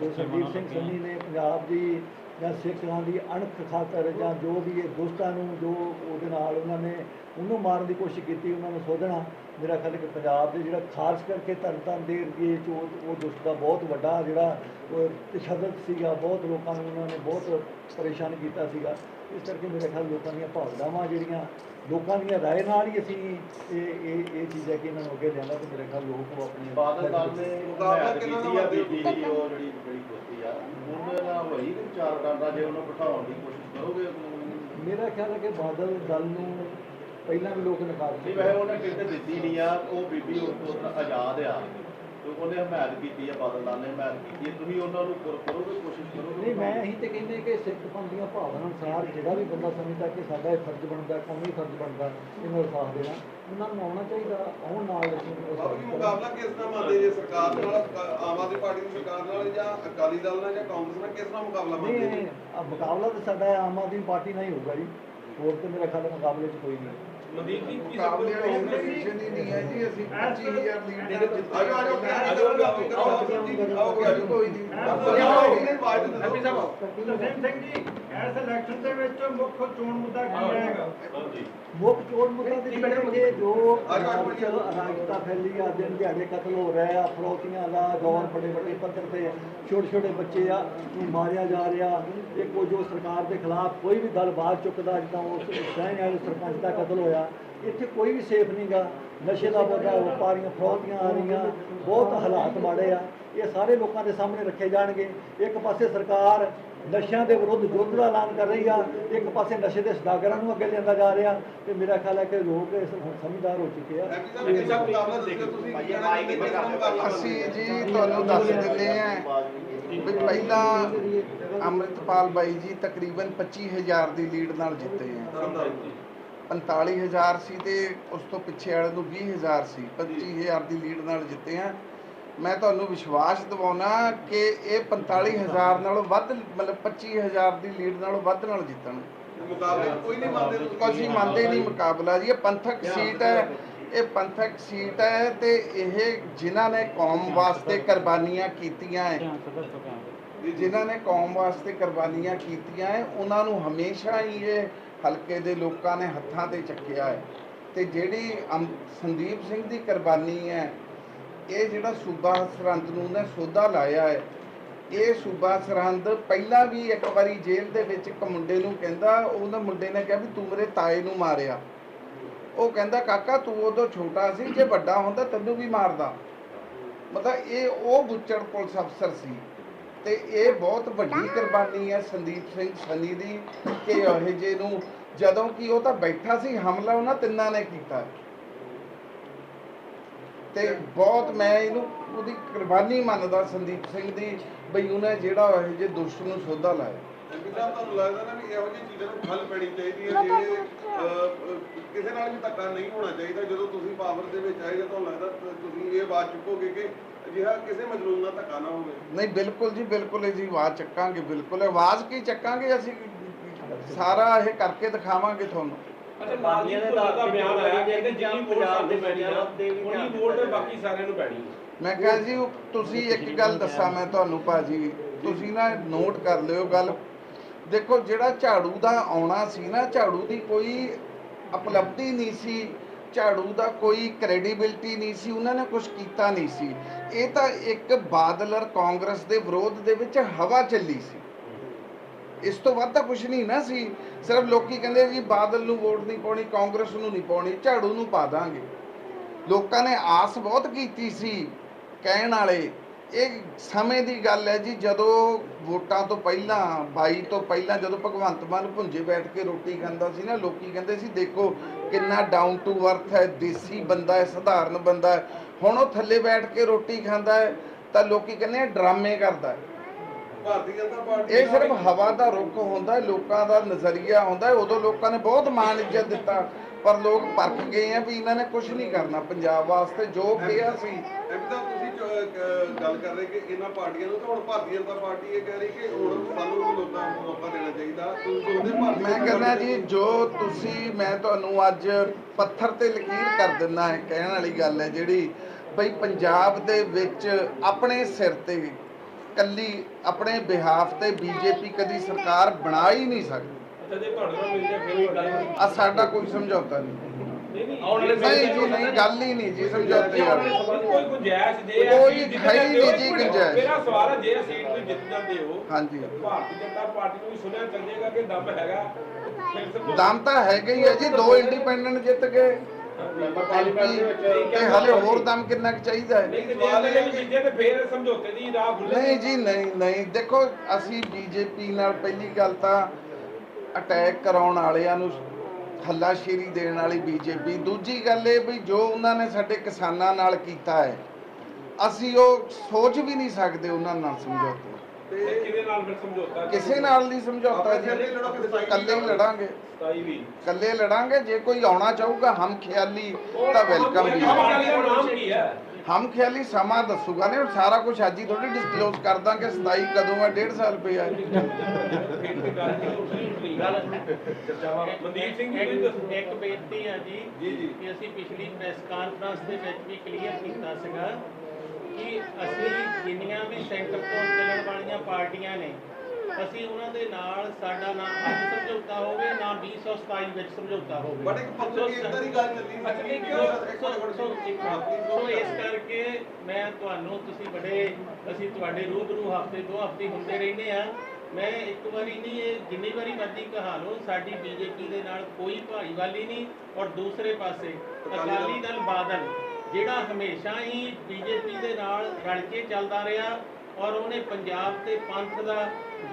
ਜੋ ਸੰਦੀਪ ਸਿੰਘ ਸੰਨੀ ਨੇ ਪੰਜਾਬ ਦੀ ਜਾਂ ਸਿੱਖਾਂ ਦੀ ਅਣਖ ਖਾਤਰ ਜਾਂ ਜੋ ਵੀ ਇਹ ਦੋਸਤਾਂ ਨੂੰ ਜੋ ਉਹਦੇ ਨਾਲ ਉਹਨਾਂ ਨੇ ਉਹਨੂੰ ਮਾਰਨ ਦੀ ਕੋਸ਼ਿਸ਼ ਕੀਤੀ ਉਹਨਾਂ ਨੂੰ ਸੋਧਣਾ। ਮੇਰਾ ਖਿਆਲ ਹੈ ਕਿ ਪੰਜਾਬ ਦੇ ਜਿਹੜਾ ਖਾਸ ਕਰਕੇ ਤਰਨਤਾਰਨ ਦੇ ਏਰੀਏ 'ਚ ਉਹ ਉਹ ਦੁਸ਼ਟ ਦਾ ਬਹੁਤ ਵੱਡਾ ਜਿਹੜਾ ਤਸ਼ੱਦਦ ਸੀਗਾ ਬਹੁਤ ਲੋਕਾਂ ਨੂੰ ਉਹਨਾਂ ਨੇ ਬਹੁਤ ਪਰੇਸ਼ਾਨ ਕੀਤਾ ਸੀਗਾ। ਇਸ ਕਰਕੇ ਮੇਰੇ ਖਿਆਲ ਲੋਕਾਂ ਦੀਆਂ ਭਾਵਨਾਵਾਂ ਜਿਹੜੀਆਂ ਲੋਕਾਂ ਦੀਆਂ ਰਾਏ ਨਾਲ ਹੀ ਅਸੀਂ ਇਹ ਇਹ ਇਹ ਚੀਜ਼ ਹੈ ਕਿ ਇਹਨਾਂ ਨੂੰ ਅੱਗੇ ਲਿਆਂਦਾ ਤੇ ਮੇਰੇ ਖਿਆਲ ਲੋਕ ਉਹ ਆਪਣੇ ਬਾਦਲ ਦਲ ਨੇ ਮੁਕਾਬਲਾ ਕਿਹਨਾਂ ਕੀਤੀ ਨਾਲ? ਬੀਬੀ ਦੀ ਉਹ ਜਿਹੜੀ ਬੜੀ ਕੁੱਤੀ ਆ। ਉਹਦੇ ਨਾਲ ਹੋਈ ਕਿ ਵਿਚਾਰ ਕਰਦਾ ਜੇ ਉਹਨੂੰ ਬਿਠਾਉਣ ਦੀ ਕੋਸ਼ਿਸ਼ ਕਰੋਗੇ ਉਹਨੂੰ ਮੇਰਾ ਖਿਆਲ ਹੈ ਕਿ ਬਾਦਲ ਦਲ ਨੂੰ ਪਹਿਲਾਂ ਵੀ ਲੋਕ ਨਕਾਰ ਨਹੀਂ ਵੈਸੇ ਉਹਨੇ ਕਿਤੇ ਦਿੱਤੀ ਨਹੀਂ ਆ ਉਹ ਬੀਬੀ ਉਸ ਤੋਂ ਆਜ਼ਾਦ ਆ। ਉਹਨੇ ਹਮਾਇਤ ਕੀਤੀ ਆ ਬਾਦਲ ਦਲ ਨੇ ਹਮਾਇਤ ਕੀਤੀ ਆ। ਤੁਸੀਂ ਉਹਨਾਂ ਨੂੰ ਕਰ- ਕਰੋਗੇ ਕੋਸ਼ਿਸ਼ ਕਰੋਗੇ ਨਹੀਂ ਮੈਂ ਇਹੀ ਤੇ ਕਹਿੰਦੇ ਕਿ ਸਿੱਖ ਪੰਥ ਦੀਆਂ ਭਾਵਨਾ ਅਨੁਸਾਰ ਜਿਹੜਾ ਵੀ ਬੰਦਾ ਸਮਝਦਾ ਕਿ ਸਾਡਾ ਇਹ ਫਰਜ਼ ਬਣਦਾ ਕੌਮੀ ਫਰਜ਼ ਬਣਦਾ ਇਹਨਾਂ ਦਾ ਸਾਥ ਦੇਣਾ ਉਹਨਾਂ ਨੂੰ ਆਉਣਾ ਚਾਹੀਦਾ ਆਉਣ ਨਾਲ ਅਸੀਂ ਉਹ ਬਾਬੂ ਸਾਥ ਜੀ ਕਰਾਂਗੇ। ਮੁਕਾਬਲਾ ਕਿਸ ਨਾਲ ਮੰਨਦੇ ਜੇ ਸਰਕਾਰ ਨਾਲ ਅ- ਆਮ ਆਦਮੀ ਪਾਰਟੀ ਦੀ ਸਰਕਾਰ ਨਾਲ ਜਾਂ ਅਕਾਲੀ ਦਲ ਨਾਲ ਜਾਂ ਕਾਂਗਰਸ ਨਾਲ ਕਿਸ ਨਾਲ ਮੁਕਾਬਲਾ ਨਹੀਂ ਮੰਨਦੇ ਜੀ ਨਹੀਂ, ਆਹ ਮੁਕਾਬਲਾ ਤਾਂ ਸਾਡਾ ਆਮ ਆਦਮੀ ਪਾਰਟੀ ਨਾਲ ਹੀ ਹੋਊਗਾ ਜੀ ਹੋਰ ਤੇ ਮੇਰਾ ਖਿਆਲ ਮੁਕਾਬਲੇ 'ਚ ਕੋਈ ਨਹੀਂ ਮਨਦੀਪ ਜੀ ਕੀ ਮੁਕਾਬਲੇ ਵਾਲੀ position ਹੀ ਨਹੀਂ ਹੈ ਜੀ ਅਸੀਂ 25000 ਲੀਡ ਆਜੋ, ਆਜੋ ਆਜੋ ਆਜੋ ਆਜੋ ਆਜੋ ਕੋਈ ਨਹੀਂ ਹੈਪੀ ਸਾਹਿਬ ਤਰਸੇਮ ਸਿੰਘ ਜੀ ਇਸ ਇਲੈਕਸ਼ਨ ਦੇ ਵਿੱਚ ਮੁੱਖ ਚੋਣ ਮੁੱਦਾ ਕੀ ਰਹੇਗਾ ਹਾਂਜੀ। ਮੁੱਖ ਚੋਣ ਮੁੱਦਾ ਤੇ ਇਹ ਹੈ ਕਿ ਜੋ ਆਜੋ, ਆਜੋ, ਪੰਜਾਬ 'ਚ ਅਰਾਜਕਤਾ ਫੈਲੀ ਆ ਦਿਨ ਦਿਹਾੜੇ ਕਤਲ ਹੋ ਰਹੇ ਆ ਫਰੋਤੀਆਂ ਦਾ ਦੌਰ ਬੜੇ ਵੱਡੇ ਪੱਧਰ ਤੇ ਛੋਟੇ ਛੋਟੇ ਬੱਚੇ ਆ ਨੂੰ ਮਾਰਿਆ ਜਾ ਰਿਹਾ। ਇਹ ਕੋ ਜੋ ਸਰਕਾਰ ਦੇ ਖਿਲਾਫ ਕੋਈ ਵੀ ਦਲ ਬਾਤ ਚੁੱਕਦਾ ਜਿੱਦਾਂ ਉਸ ਸਹਿਣ ਵਾਲੇ ਸਰਪੰਚ ਦਾ ਕਤਲ ਹੋਇਆ ਇੱਥੇ ਕੋਈ ਵੀ ਸੇਫ ਨਹੀਂਗਾ ਨਸ਼ੇ ਦਾ ਵੱਡਾ ਵਪਾਰੀਆਂ ਫਰੋਤੀਆਂ ਆ ਰਹੀਆਂ ਬਹੁਤ ਹਾਲਾਤ ਮਾੜੇ ਆ। ਇਹ ਸਾਰੇ ਲੋਕਾਂ ਦੇ ਸਾਹਮਣੇ ਰੱਖੇ ਜਾਣਗੇ। ਇੱਕ ਪਾਸੇ ਸਰਕਾਰ ਨਸ਼ਿਆਂ ਦੇ ਵਿਰੁੱਧ ਯੁੱਧ ਦਾ ਐਲਾਨ ਕਰ ਰਹੀ ਆ ਇੱਕ ਪਾਸੇ ਨਸ਼ੇ ਦੇ ਸਦਾਗਰਾਂ ਨੂੰ ਅੱਗੇ ਲਿਆਂਦਾ ਜਾ ਰਿਹਾ ਤੇ ਮੇਰਾ ਖਿਆਲ ਹੈ ਕਿ ਲੋਕ ਇਸ ਹੁਣ ਸਮਝਦਾਰ ਹੋ ਚੁੱਕੇ ਆ। ਅਸੀਂ ਜੀ ਤੁਹਾਨੂੰ ਦੱਸ ਦਿੰਦੇ ਵੀ ਪਹਿਲਾਂ ਅੰਮ੍ਰਿਤਪਾਲ ਬਾਈ ਜੀ ਤਕਰੀਬਨ 25000 ਦੀ ਲੀਡ ਨਾਲ ਜਿੱਤੇ ਆ। 45000 ਸੀ ਤੇ ਉਸ ਤੋਂ ਪਿੱਛੇ ਵਾਲੇ ਨੂੰ 20000 ਸੀ 25000 ਦੀ ਲੀਡ ਨਾਲ ਜਿੱਤੇ ਆ। ਮੈਂ ਤੁਹਾਨੂੰ ਵਿਸ਼ਵਾਸ ਦਿਵਾਉਣਾ ਕਿ ਇਹ 45000 ਨਾਲੋਂ ਵੱਧ ਮਤਲਬ 25000 ਦੀ ਲੀਡ ਨਾਲੋਂ ਵੱਧ ਨਾਲ ਜਿੱਤਣਗੇ ਮੁਕਾਬਲੇ ਕੋਈ ਨਹੀਂ ਮੰਨਦੇ ਤੁਸੀਂ। ਅਸੀਂ ਮੰਨਦੇ ਨਹੀਂ ਮੁਕਾਬਲਾ ਜੀ। ਇਹ ਪੰਥਕ ਸੀਟ ਹੈ। ਇਹ ਪੰਥਕ ਸੀਟ ਹੈ ਤੇ ਇਹ ਜਿਨ੍ਹਾਂ ਨੇ ਕੌਮ ਵਾਸਤੇ ਕੁਰਬਾਨੀਆਂ ਕੀਤੀਆਂ ਹੈ ਜਿਨ੍ਹਾਂ ਨੇ ਕੌਮ ਵਾਸਤੇ ਕੁਰਬਾਨੀਆਂ ਕੀਤੀਆਂ ਹੈ ਉਹਨਾਂ ਨੂੰ ਹਮੇਸ਼ਾ ਹੀ ਇਹ ਹਲਕੇ ਦੇ ਲੋਕਾਂ ਨੇ ਹੱਥਾਂ ਤੇ ਚੱਕਿਆ ਹੈ। ਤੇ ਜਿਹੜੀ ਸੰਦੀਪ ਸਿੰਘ ਦੀ ਕੁਰਬਾਨੀ ਹੈ ਇਹ ਜਿਹੜਾ ਸੂਬਾ ਸਰਹੰਦ ਨੂੰ ਉਹਨੇ ਸੋਧਾ ਲਾਇਆ ਹੈ, ਇਹ ਸੂਬਾ ਸਰਹੰਦ ਪਹਿਲਾਂ ਵੀ ਇੱਕ ਵਾਰੀ ਜੇਲ੍ਹ ਦੇ ਵਿੱਚ ਇੱਕ ਮੁੰਡੇ ਨੂੰ ਕਹਿੰਦਾ, ਉਹਨਾਂ ਮੁੰਡੇ ਨੇ ਕਿਹਾ ਵੀ ਤੂੰ ਮੇਰੇ ਤਾਏ ਨੂੰ ਮਾਰਿਆ। ਉਹ ਕਹਿੰਦਾ, ਕਾਕਾ, ਤੂੰ ਉਦੋਂ ਛੋਟਾ ਸੀ, ਜੇ ਵੱਡਾ ਹੁੰਦਾ ਤੈਨੂੰ ਵੀ ਮਾਰਦਾ। ਮਤਲਬ ਇਹ ਉਹ ਬੁੱਚੜ ਪੁਲਿਸ ਅਫਸਰ ਸੀ ਤੇ ਇਹ ਬਹੁਤ ਵੱਡੀ ਕੁਰਬਾਨੀ ਹੈ ਸੰਦੀਪ ਸਿੰਘ ਸਨੀ ਦੀ ਕਿ ਇਹ ਜੇ ਨੂੰ ਜਦੋਂ ਕਿ ਉਹ ਤਾਂ ਬੈਠਾ ਸੀ, ਹਮਲਾ ਉਹਨਾਂ ਤਿੰਨਾਂ ਨੇ ਕੀਤਾ। ਤੇ ਬਹੁਤ ਮੈਂ ਇਹਨੂੰ ਉਹਦੀ ਕੁਰਬਾਨੀ ਮੰਨਦਾ ਸੰਦੀਪ ਸਿੰਘ ਦੀ ਬਈ ਉਹਨੇ ਜਿਹੜਾ ਇਹ ਜੇ ਦੁਸ਼ਟ ਨੂੰ ਸੋਧਾ ਲਾਇਆ। ਸਾਹਿਬ ਤੁਹਾਨੂੰ ਲੱਗਦਾ ਨਾ ਵੀ ਇਹੋ ਜਿਹੀ ਚੀਜ਼ਾਂ ਨੂੰ ਖੱਲ ਪੈਣੀ ਚਾਹੀਦੀ ਹੈ ਜਿਹੜੇ ਕਿਸੇ ਨਾਲ ਵੀ ਧੱਕਾ ਨਹੀਂ ਹੋਣਾ ਚਾਹੀਦਾ ਜਦੋਂ ਤੁਸੀਂ ਪਾਵਰ ਦੇ ਵਿੱਚ ਆਏ ਤਾਂ ਤੁਹਾਨੂੰ ਲੱਗਦਾ ਤੁਸੀਂ ਇਹ ਆਵਾਜ਼ ਚੁੱਕੋਗੇ ਕਿ ਅਜਿਹਾ ਕਿਸੇ ਮਜਲੂਮ ਨਾਲ ਧੱਕਾ ਨਾ ਹੋਵੇ? ਨਹੀਂ ਬਿਲਕੁਲ ਜੀ ਬਿਲਕੁਲ ਅਸੀਂ ਆਵਾਜ਼ ਚੱਕਾਂਗੇ ਬਿਲਕੁਲ। ਆਵਾਜ਼ ਕੀ ਚੱਕਾਂਗੇ? ਅਸੀਂ ਸਾਰਾ ਇਹ ਕਰਕੇ ਦਿਖਾਵਾਂਗੇ ਤੁਹਾਨੂੰ। ਅੱਛਾ ਨਾਲ ਜੀ ਤੁਹਾਡਾ ਦਾ ਬਿਆਨ ਆਇਆ ਕਿ ਕਹਿੰਦੇ ਜਿੰਨੀ ਵੋਟ ਸਾਨੂੰ ਪੈਣੀ ਆ ਉਨੀ ਵੋਟ ਤੇ ਬਾਕੀ ਸਾਰਿਆਂ ਨੂੰ ਪੈਣੀ ਆ। ਮੈਂ ਕਿਹਾ ਜੀ ਉਹ ਤੁਸੀਂ ਇੱਕ ਗੱਲ ਦੱਸਾਂ ਮੈਂ ਤੁਹਾਨੂੰ ਭਾਜੀ। ਤੁਸੀਂ ਨਾ ਨੋਟ ਕਰ ਲਿਓ ਗੱਲ। ਦੇਖੋ ਜਿਹੜਾ ਝਾੜੂ ਦਾ ਆਉਣਾ ਸੀ ਨਾ ਝਾੜੂ ਦੀ ਕੋਈ ਉਪਲਬਧੀ ਨਹੀਂ ਸੀ। ਝਾੜੂ ਦਾ ਕੋਈ ਕ੍ਰੈਡੀਬਿਲਟੀ ਨਹੀਂ ਸੀ। ਉਹਨਾਂ ਨੇ ਕੁਝ ਕੀਤਾ ਨਹੀਂ ਸੀ। ਇਹ ਤਾਂ ਇੱਕ ਬਾਦਲ ਔਰ ਕਾਂਗਰਸ ਦੇ ਵਿਰੋਧ ਦੇ ਵਿੱਚ ਹਵਾ ਚੱਲੀ ਸੀ। ਇਸ ਤੋਂ ਵੱਧ ਤਾਂ ਕੁਝ ਨਹੀਂ ਨਾ ਸੀ। ਸਿਰਫ ਲੋਕੀ ਕਹਿੰਦੇ ਜੀ, ਬਾਦਲ ਨੂੰ ਵੋਟ ਨਹੀਂ ਪਾਉਣੀ, ਕਾਂਗਰਸ ਨੂੰ ਨਹੀਂ ਪਾਉਣੀ, ਝਾੜੂ ਨੂੰ ਪਾ ਦਾਂਗੇ। ਲੋਕਾਂ ਨੇ ਆਸ ਬਹੁਤ ਕੀਤੀ ਸੀ ਕਹਿਣ ਵਾਲੇ। ਇਹ ਸਮੇਂ ਦੀ ਗੱਲ ਹੈ ਜੀ, ਜਦੋਂ ਵੋਟਾਂ ਤੋਂ ਪਹਿਲਾਂ 22 ਤੋਂ ਪਹਿਲਾਂ ਜਦੋਂ ਭਗਵੰਤ ਮਾਨ ਭੁੰਜੇ ਬੈਠ ਕੇ ਰੋਟੀ ਖਾਂਦਾ ਸੀ ਨਾ, ਲੋਕੀ ਕਹਿੰਦੇ ਸੀ, ਦੇਖੋ ਕਿੰਨਾ ਡਾਊਨ ਟੂ ਅਰਥ ਹੈ, ਦੇਸੀ ਬੰਦਾ ਹੈ, ਸਧਾਰਨ ਬੰਦਾ ਹੈ। ਹੁਣ ਉਹ ਥੱਲੇ ਬੈਠ ਕੇ ਰੋਟੀ ਖਾਂਦਾ ਹੈ, ਤਾਂ ਲੋਕੀ ਕਹਿੰਦੇ ਡਰਾਮੇ ਕਰਦਾ ਹੈ। ਭਾਰਤੀ ਜਨਤਾ ਪਾਰਟੀ ਇਹ ਸਿਰਫ ਹਵਾ ਦਾ ਰੁੱਖ ਹੁੰਦਾ ਹੈ ਲੋਕਾਂ ਦਾ ਨਜ਼ਰੀਆ ਹੁੰਦਾ ਹੈ ਉਦੋਂ ਲੋਕਾਂ ਨੇ ਬਹੁਤ ਮਾਣ ਇੱਜ਼ਤ ਦਿੱਤਾ ਪਰ ਲੋਕ ਪਰਖ ਗਏ ਆ ਵੀ ਇਹਨਾਂ ਨੇ ਕੁਝ ਨਹੀਂ ਕਰਨਾ ਪੰਜਾਬ ਵਾਸਤੇ ਜੋ ਕਿਹਾ ਸੀ। ਐਮਪੀ ਸਾਹਿਬ ਤੁਸੀਂ ਜੋ, ਅਹ, ਗੱਲ ਕਰ ਰਹੇ ਕਿ ਇਹਨਾਂ ਪਾਰਟੀਆਂ ਨੂੰ ਤਾਂ ਹੁਣ ਭਾਰਤੀ ਜਨਤਾ ਪਾਰਟੀ ਇਹ ਕਹਿ ਰਹੀ ਕਿ ਹੁਣ ਸਾਨੂੰ ਵੀ ਲੋਕਾਂ ਨੂੰ ਮੌਕਾ ਦੇਣਾ ਚਾਹੀਦਾ। ਤੁਸੀਂ ਸੋਚਦੇ ਭਾਰਤੀ ਮੈਂ ਕਹਿੰਦਾ ਜੀ ਜੋ ਤੁਸੀਂ ਮੈਂ ਤੁਹਾਨੂੰ ਅੱਜ ਪੱਥਰ ਤੇ ਲਕੀਰ ਕਰ ਦਿੰਦਾ ਹੈ ਕਹਿਣ ਵਾਲੀ ਗੱਲ ਹੈ ਜਿਹੜੀ ਬਈ ਪੰਜਾਬ ਦੇ ਵਿੱਚ ਆਪਣੇ ਸਿਰ ਤੇ ਕੱਲੀ ਆਪਣੇ ਬਿਹਾਫ ਤੇ ਬੀਜੇਪੀ ਕਦੀ ਸਰਕਾਰ ਬਣਾ ਹੀ ਨਹੀਂ ਸਕਦੀ। ਆ ਸਾਡਾ ਕੋਈ ਸਮਝੌਤਾ ਨਹੀਂ। ਨਹੀਂ ਜੀ ਨਹੀਂ ਗੱਲ ਹੀ ਨਹੀਂ ਜੀ ਸਮਝੌਤੇ ਵਾਲੀ ਕੋਈ ਗੁੰਜਾਇਸ਼ ਆ ਕੋਈ ਹੈ ਨਹੀਂ ਜੀ ਗੁੰਜਾਇਸ਼। ਮੇਰਾ ਸਵਾਲ ਹੈ ਜੇ ਸੀਟ ਤੁਸੀਂ ਜਿੱਤ ਜਾਂਦੇ ਹੋ ਹਾਂਜੀ। ਭਾਰਤੀ ਜਨਤਾ ਪਾਰਟੀ ਨੂੰ ਵੀ ਸੁਣਿਆ ਚੱਲ ਜਾਏਗਾ ਕਿ ਦਮ ਹੈਗਾ? ਦਮ ਤਾਂ ਹੈਗਾ ਹੀ ਹੈ ਜੀ ਦੋ ਇੰਡੀਪੈਂਡੈਂਟ ਜਿੱਤ ਗਏ। ਤੇ ਹਲੇ ਹੋਰ ਦਮ ਕਿੰਨਾ ਕੁ ਚਾਹੀਦਾ ਹੈ? ਨਹੀਂ ਤੇ ਜੇ ਅਗਲੇ ਵੀ ਜਿੱਤੇ ਤੇ ਫਿਰ ਸਮਝੌਤੇ ਦੀ ਰਾਹ ਖੁੱਲੇ ਨਹੀਂ ਜੀ ਨਹੀਂ ਨਹੀਂ। ਦੇਖੋ ਅਸੀਂ ਬੀਜੇਪੀ ਨਾਲ ਪਹਿਲੀ ਗੱਲ ਤਾਂ ਅਟੈਕ ਕਰਾਉਣ ਵਾਲਿਆਂ ਨੂੰ ਹੱਲਾਸ਼ੇਰੀ ਦੇਣ ਵਾਲੀ ਬੀਜੇਪੀ। ਦੂਜੀ ਗੱਲ ਇਹ ਵੀ ਜੋ ਉਹਨਾਂ ਨੇ ਸਾਡੇ ਕਿਸਾਨਾਂ ਨਾਲ ਕੀਤਾ ਹੈ ਅਸੀਂ ਉਹ ਸੋਚ ਵੀ ਨਹੀਂ ਸਕਦੇ ਉਹਨਾਂ ਨਾਲ ਸਮਝੌਤੇ। ਤੇ ਕਿਹਦੇ ਨਾਲ ਫਿਰ ਸਮਝੌਤਾ ਕਿਸੇ ਨਾਲ ਨਹੀਂ ਸਮਝੌਤਾ ਜੀ। ਇਕੱਲੇ ਹੀ ਲੜਾਂਗੇ। 27 ਵੀ। ਇਕੱਲੇ ਲੜਾਂਗੇ ਜੇ ਕੋਈ ਆਉਣਾ ਚਾਹੂਗਾ ਹਮ ਖਿਆਲੀ ਤਾਂ ਵੈਲਕਮ ਵੀ ਹਮ ਖਿਆਲੀ ਦਾ ਨਾਮ ਕੀ ਹੈ? ਹਮ ਖਿਆਲੀ ਸਮਾਂ ਦੱਸੂਗਾ ਨੇ ਸਾਰਾ ਕੁਝ ਅੱਜ ਹੀ ਥੋੜੀ ਡਿਸਕਲੋਜ਼ ਕਰ ਦਾਂਗੇ 27 ਕਦੋਂ ਹੈ 1.5 ਸਾਲ ਮਨਦੀਪ ਸਿੰਘ ਜੀ ਤੁਸੀਂ ਇੱਕ ਬੇਨਤੀ ਆ ਜੀ ਜੀ, ਜੀ। ਕਿ ਅਸੀਂ ਪਿਛਲੀ ਪ੍ਰੈਸ ਕਾਨਫਰੰਸ ਦੇ ਵਿੱਚ ਵੀ ਕਲੀਅਰ ਕੀਤਾ ਸੀਗਾ ਕਿ ਅਸੀਂ ਜਿੰਨੀਆਂ ਵੀ ਸੈਂਟਰ ਤੋਂ ਚੱਲਣ ਵਾਲੀਆਂ ਪਾਰਟੀਆਂ ਨੇ ਅਸੀਂ ਉਹਨਾਂ ਦੇ ਨਾਲ ਸਾਡਾ ਨਾ ਅੱਜ ਸਮਝੌਤਾ ਹੋਵੇ ਨਾ 2027 ਵਿੱਚ ਸਮਝੌਤਾ ਹੋਵੇ। ਬਟ ਇੱਕ ਪੱਤਰ ਦੀ ਇਦਾਂ ਦੀ ਗੱਲ ਚੱਲੀ ਸੀ ਅੱਛਾ, ਕਿ ਇੱਕ- ਇੱਕ ਸੋ- ਮਿੰਟ, ਸੋ- ਇੱਕ ਇੱਕ- ਮਿੰਟ। ਸੋ ਇਸ ਕਰਕੇ ਮੈਂ ਤੁਹਾਨੂੰ ਤੁਸੀਂ ਬੜੇ ਅਸੀਂ ਤੁਹਾਡੇ ਰੂਬਰੂ ਹਫ਼ਤੇ ਦੋ ਹਫ਼ਤੇ ਹੁੰਦੇ ਰਹਿੰਦੇ ਆ। ਮੈਂ ਇੱਕ ਵਾਰੀ ਨਹੀਂ ਇਹ ਜਿੰਨੀ ਵਾਰੀ ਮਰਜ਼ੀ ਕਹਾ ਲਓ ਸਾਡੀ ਬੀਜੇਪੀ ਦੇ ਨਾਲ ਕੋਈ ਭਾਈਵਾਲੀ ਨਹੀਂ ਔਰ ਦੂਸਰੇ ਪਾਸੇ ਅਕਾਲੀ ਦਲ ਬਾਦਲ। ਜਿਹੜਾ ਹਮੇਸ਼ਾ ਹੀ ਬੀਜੇਪੀ ਦੇ ਨਾਲ ਰਲ ਕੇ ਚੱਲਦਾ ਰਿਹਾ ਔਰ ਉਹਨੇ ਪੰਜਾਬ ਤੇ ਪੰਥ ਦਾ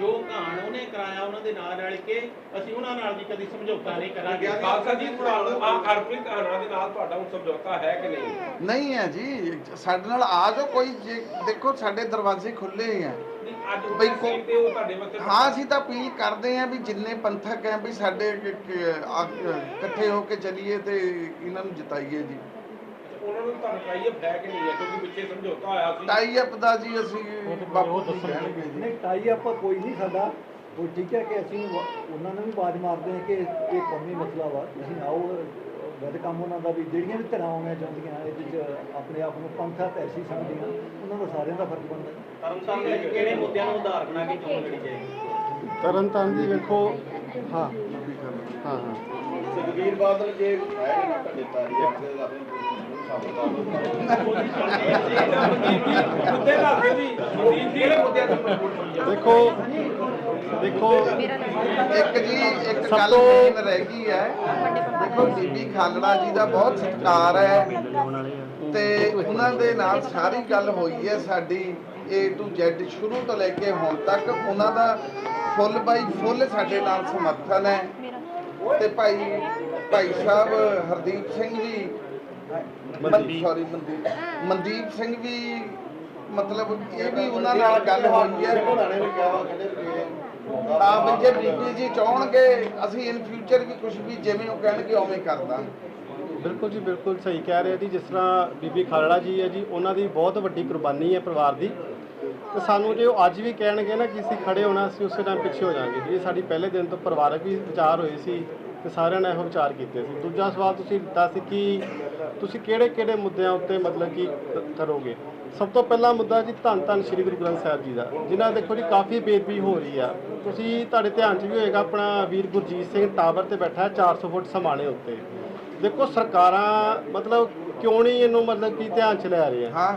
ਜੋ ਘਾਣ ਉਹਨੇ ਕਰਾਇਆ ਉਹਨਾਂ ਦੇ ਨਾਲ ਰਲ ਕੇ ਅਸੀਂ ਉਹਨਾਂ ਨਾਲ ਵੀ ਕਦੀ ਸਮਝੌਤਾ ਨਹੀਂ ਕਰਾਂਗੇ। ਖਾਲਸਾ ਜੀ ਆ ਹਰਪ੍ਰੀਤ ਆਣਾ ਦੇ ਨਾਲ ਤੁਹਾਡਾ ਹੁਣ ਸਮਝੌਤਾ ਹੈ ਕਿ ਨਹੀਂ? ਨਹੀਂ ਹੈ ਜੀ ਸਾਡੇ ਨਾਲ ਆ ਜਾਓ ਕੋਈ ਦੇਖੋ ਸਾਡੇ ਦਰਵਾਜ਼ੇ ਖੁੱਲੇ ਹੀ ਆ ਬਈ ਹਾਂ ਅਸੀਂ ਤਾਂ ਅਪੀਲ ਕਰਦੇ ਹਾਂ ਵੀ ਜਿੰਨੇ ਪੰਥਕ ਹੈ ਵੀ ਸਾਡੇ ਆ- ਇਕੱਠੇ ਹੋ ਕੇ ਚੱਲੀਏ ਤੇ ਇਹਨਾਂ ਨੂੰ ਜਿਤਾਈਏ ਜੀ। ਉਹਨਾਂ ਨੂੰ ਤੁਹਾਨੂੰ ਟਾਈਅਪ ਹੈ ਕਿ ਨਹੀਂ ਹੈ? ਕਿਉਂਕਿ ਪਿੱਛੇ ਸਮਝੌਤਾ ਹੋਇਆ ਸੀ। ਟਾਈ ਅਪ ਦਾ ਜੀ ਅਸੀਂ ਬਾਪੂ ਜੀ ਕਹਿਣਗੇ ਜੀ। ਨਹੀਂ ਟਾਈ ਆਪਾਂ ਕੋਈ ਨਹੀਂ ਸਾਡਾ। ਉਹ ਠੀਕ ਹੈ ਕਿ ਅਸੀਂ ਉਹਨਾਂ ਨੂੰ ਵੀ ਆਵਾਜ਼ ਮਾਰਦੇ ਹਾਂ ਕਿ ਇਹ ਕੌਮੀ ਮਸਲਾ ਵਾ ਤੁਸੀਂ ਆਓ ਵੈਲਕਮ ਉਹਨਾਂ ਦਾ ਵੀ। ਜਿਹੜੀਆਂ ਵੀ ਧਿਰਾਂ ਆਉਣੀਆਂ ਚਾਹੁੰਦੀਆਂ ਇਹਦੇ 'ਚ ਆਪਣੇ ਆਪ ਨੂੰ ਪੰਥਾ ਤੈਸੀ ਸਮਝਦੀਆਂ ਉਹਨਾਂ ਦਾ ਸਾਰਿਆਂ ਦਾ ਫਰਜ਼ ਬਣਦਾ। ਹੈ ਤਰਨਤਾਰਨ ਦੇ ਕਿਹੜੇ ਮੁੱਦਿਆਂ ਨੂੰ ਉਧਾਰ ਬਣਾ ਕੇ ਚੋਣ ਲੜੀ ਜਾਏਗੀ? ਤਰਨਤਾਰਨ ਦੀ ਵੇਖੋ ਹਾਂ ਹਾਂ ਹਾਂ। ਸੁਖਬੀਰ ਬਾਦਲ ਜੇ ਆਏ ਨਾ ਤੁਹਾਡੇ ਤਾਰੀ ਆਪਣੇ ਆਪਣੇ ਦੇਖੋ ਦੇਖੋ ਇੱਕ ਜੀ ਇੱਕ ਗੱਲ ਮੇਨ ਰਹਿ ਗਈ ਹੈ। ਦੇਖੋ ਬੀਬੀ ਖਾਲੜਾ ਜੀ ਦਾ ਬਹੁਤ ਸਤਿਕਾਰ ਹੈ ਤੇ ਉਹਨਾਂ ਦੇ ਨਾਲ ਸਾਰੀ ਗੱਲ ਹੋਈ ਹੈ ਸਾਡੀ A to Z ਸ਼ੁਰੂ ਤੋਂ ਲੈ ਕੇ ਹੁਣ ਤੱਕ। ਉਹਨਾਂ ਦਾ ਫੁੱਲ ਬਾਈ ਫੁੱਲ ਸਾਡੇ ਨਾਲ ਸਮਰਥਨ ਹੈ। ਤੇ ਭਾਈ ਭਾਈ ਸਾਹਿਬ ਹਰਦੀਪ ਸਿੰਘ ਜੀ ਸੌਰੀ ਮਨਦੀਪ ਮਨਦੀਪ ਸਿੰਘ ਵੀ ਮਤਲਬ ਇਹ ਵੀ ਉਹਨਾਂ ਨਾਲ ਗੱਲ ਹੋਈ ਹੈ। ਤਾਂ ਜੇ ਬੀਬੀ ਜੀ ਚਾਹਣਗੇ ਅਸੀਂ ਇਨ ਫਿਊਚਰ ਵੀ ਕੁਝ ਵੀ ਜਿਵੇਂ ਉਹ ਕਹਿਣਗੇ ਉਵੇਂ ਕਰ ਦਾਂਗੇ। ਬਿਲਕੁਲ ਜੀ ਬਿਲਕੁਲ ਸਹੀ ਕਹਿ ਰਹੇ ਜੀ। ਜਿਸ ਤਰ੍ਹਾਂ ਬੀਬੀ ਖਾਲੜਾ ਜੀ ਹੈ ਜੀ ਉਹਨਾਂ ਦੀ ਬਹੁਤ ਵੱਡੀ ਕੁਰਬਾਨੀ ਹੈ ਪਰਿਵਾਰ ਦੀ। ਤੇ ਸਾਨੂੰ ਜੇ ਉਹ ਅੱਜ ਵੀ ਕਹਿਣਗੇ ਨਾ ਕਿ ਅਸੀਂ ਖੜੇ ਹੋਣਾ ਅਸੀਂ ਉਸੇ ਟਾਈਮ ਪਿੱਛੇ ਹੋ ਜਾਾਂਗੇ ਜੀ ਸਾਡੀ ਪਹਿਲੇ ਦਿਨ ਤੋਂ ਪਰਿਵਾਰਕ ਵੀ ਵਿਚਾਰ ਹੋਏ ਸੀ। ਤੇ ਸਾਰਿਆਂ ਨੇ ਇਹੋ ਵਿਚਾਰ ਕੀਤੇ ਸੀ। ਦੂਜਾ ਸਵਾਲ ਤੁਸੀਂ ਦਿੱਤਾ ਸੀ ਕਿ ਤੁਸੀਂ ਕਿਹੜੇ ਕਿਹੜੇ ਮੁੱਦਿਆਂ ਉੱਤੇ ਮਤਲਬ ਕਿ ਕਰੋਗੇ ਸਭ ਤੋਂ ਪਹਿਲਾ ਮੁੱਦਾ ਜੀ ਧੰਨ ਧੰਨ ਸ੍ਰੀ ਗੁਰੂ ਗ੍ਰੰਥ ਸਾਹਿਬ ਜੀ ਦਾ ਜਿਨ੍ਹਾਂ ਦੇਖੋ ਜੀ ਕਾਫੀ ਬੇਦਬੀ ਹੋ ਰਹੀ ਆ। ਤੁਸੀਂ ਤੁਹਾਡੇ ਧਿਆਨ 'ਚ ਵੀ ਹੋਏਗਾ ਆਪਣਾ ਵੀਰ ਗੁਰਜੀਤ ਸਿੰਘ ਟਾਵਰ ਤੇ ਬੈਠਾ ਹੈ 400 ਫੁੱਟ ਸਮਾਣੇ ਉੱਤੇ। ਦੇਖੋ ਸਰਕਾਰਾਂ ਮਤਲਬ ਕਿਉਂ ਨਹੀਂ ਇਹਨੂੰ ਮਤਲਬ ਕਿ ਧਿਆਨ 'ਚ ਲੈ ਰਹੀਆਂ? ਹਾਂ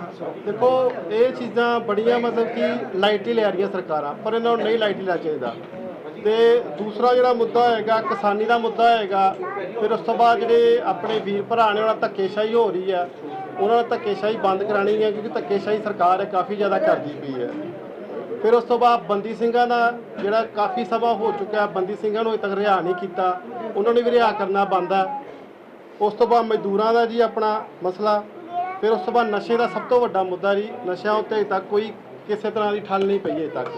ਦੇਖੋ ਇਹ ਚੀਜ਼ਾਂ ਬੜੀਆਂ ਮਤਲਬ ਕਿ ਲਾਈਟਲੀ ਲੈ ਰਹੀਆਂ ਸਰਕਾਰਾਂ ਪਰ ਇਹਨਾਂ ਨੂੰ ਨਹੀਂ ਲਾਈਟਲੀ ਲੈਣਾ ਚਾਹੀਦਾ। ਤੇ ਦੂਸਰਾ ਜਿਹੜਾ ਮੁੱਦਾ ਹੋਏਗਾ, ਕਿਸਾਨੀ ਦਾ ਮੁੱਦਾ ਹੋਏਗਾ, ਫਿਰ ਉਸ ਤੋਂ ਬਾਅਦ ਜਿਹੜੇ ਆਪਣੇ ਵੀਰ ਭਰਾ ਨੇ, ਉਹਨਾਂ ਧੱਕੇਸ਼ਾਹੀ ਹੋ ਰਹੀ ਹੈ ਉਹਨਾਂ ਨੂੰ ਧੱਕੇਸ਼ਾਹੀ ਬੰਦ ਕਰਾਣੀ ਹੈ ਕਿਉਂਕਿ ਧੱਕੇਸ਼ਾਹੀ ਸਰਕਾਰ ਹੈ ਕਾਫੀ ਜ਼ਿਆਦਾ ਕਰਦੀ ਪਈ ਹੈ ਫਿਰ ਉਸ ਤੋਂ ਬਾਅਦ ਬੰਦੀ ਸਿੰਘਾਂ ਦਾ ਜਿਹੜਾ ਕਾਫੀ ਸਮਾਂ ਹੋ ਚੁੱਕਿਆ, ਬੰਦੀ ਸਿੰਘਾਂ ਨੂੰ ਅਜੇ ਤੱਕ ਰਿਹਾ ਨਹੀਂ ਕੀਤਾ। ਉਹਨਾਂ ਨੂੰ ਵੀ ਰਿਹਾ ਕਰਨਾ ਬੰਦ ਹੈ ਉਸ ਤੋਂ ਬਾਅਦ ਮਜ਼ਦੂਰਾਂ ਦਾ ਜੀ ਆਪਣਾ ਮਸਲਾ। ਫਿਰ ਉਸ ਤੋਂ ਬਾਅਦ ਨਸ਼ੇ ਦਾ ਸਭ ਤੋਂ ਵੱਡਾ ਮੁੱਦਾ ਜੀ, ਨਸ਼ਿਆਂ ਉੱਤੇ ਅਜੇ ਤੱਕ ਕੋਈ ਕਿਸੇ ਤਰ੍ਹਾਂ ਦੀ ਠੱਲ ਨਹੀਂ ਪਈ ਅਜੇ ਤੱਕ।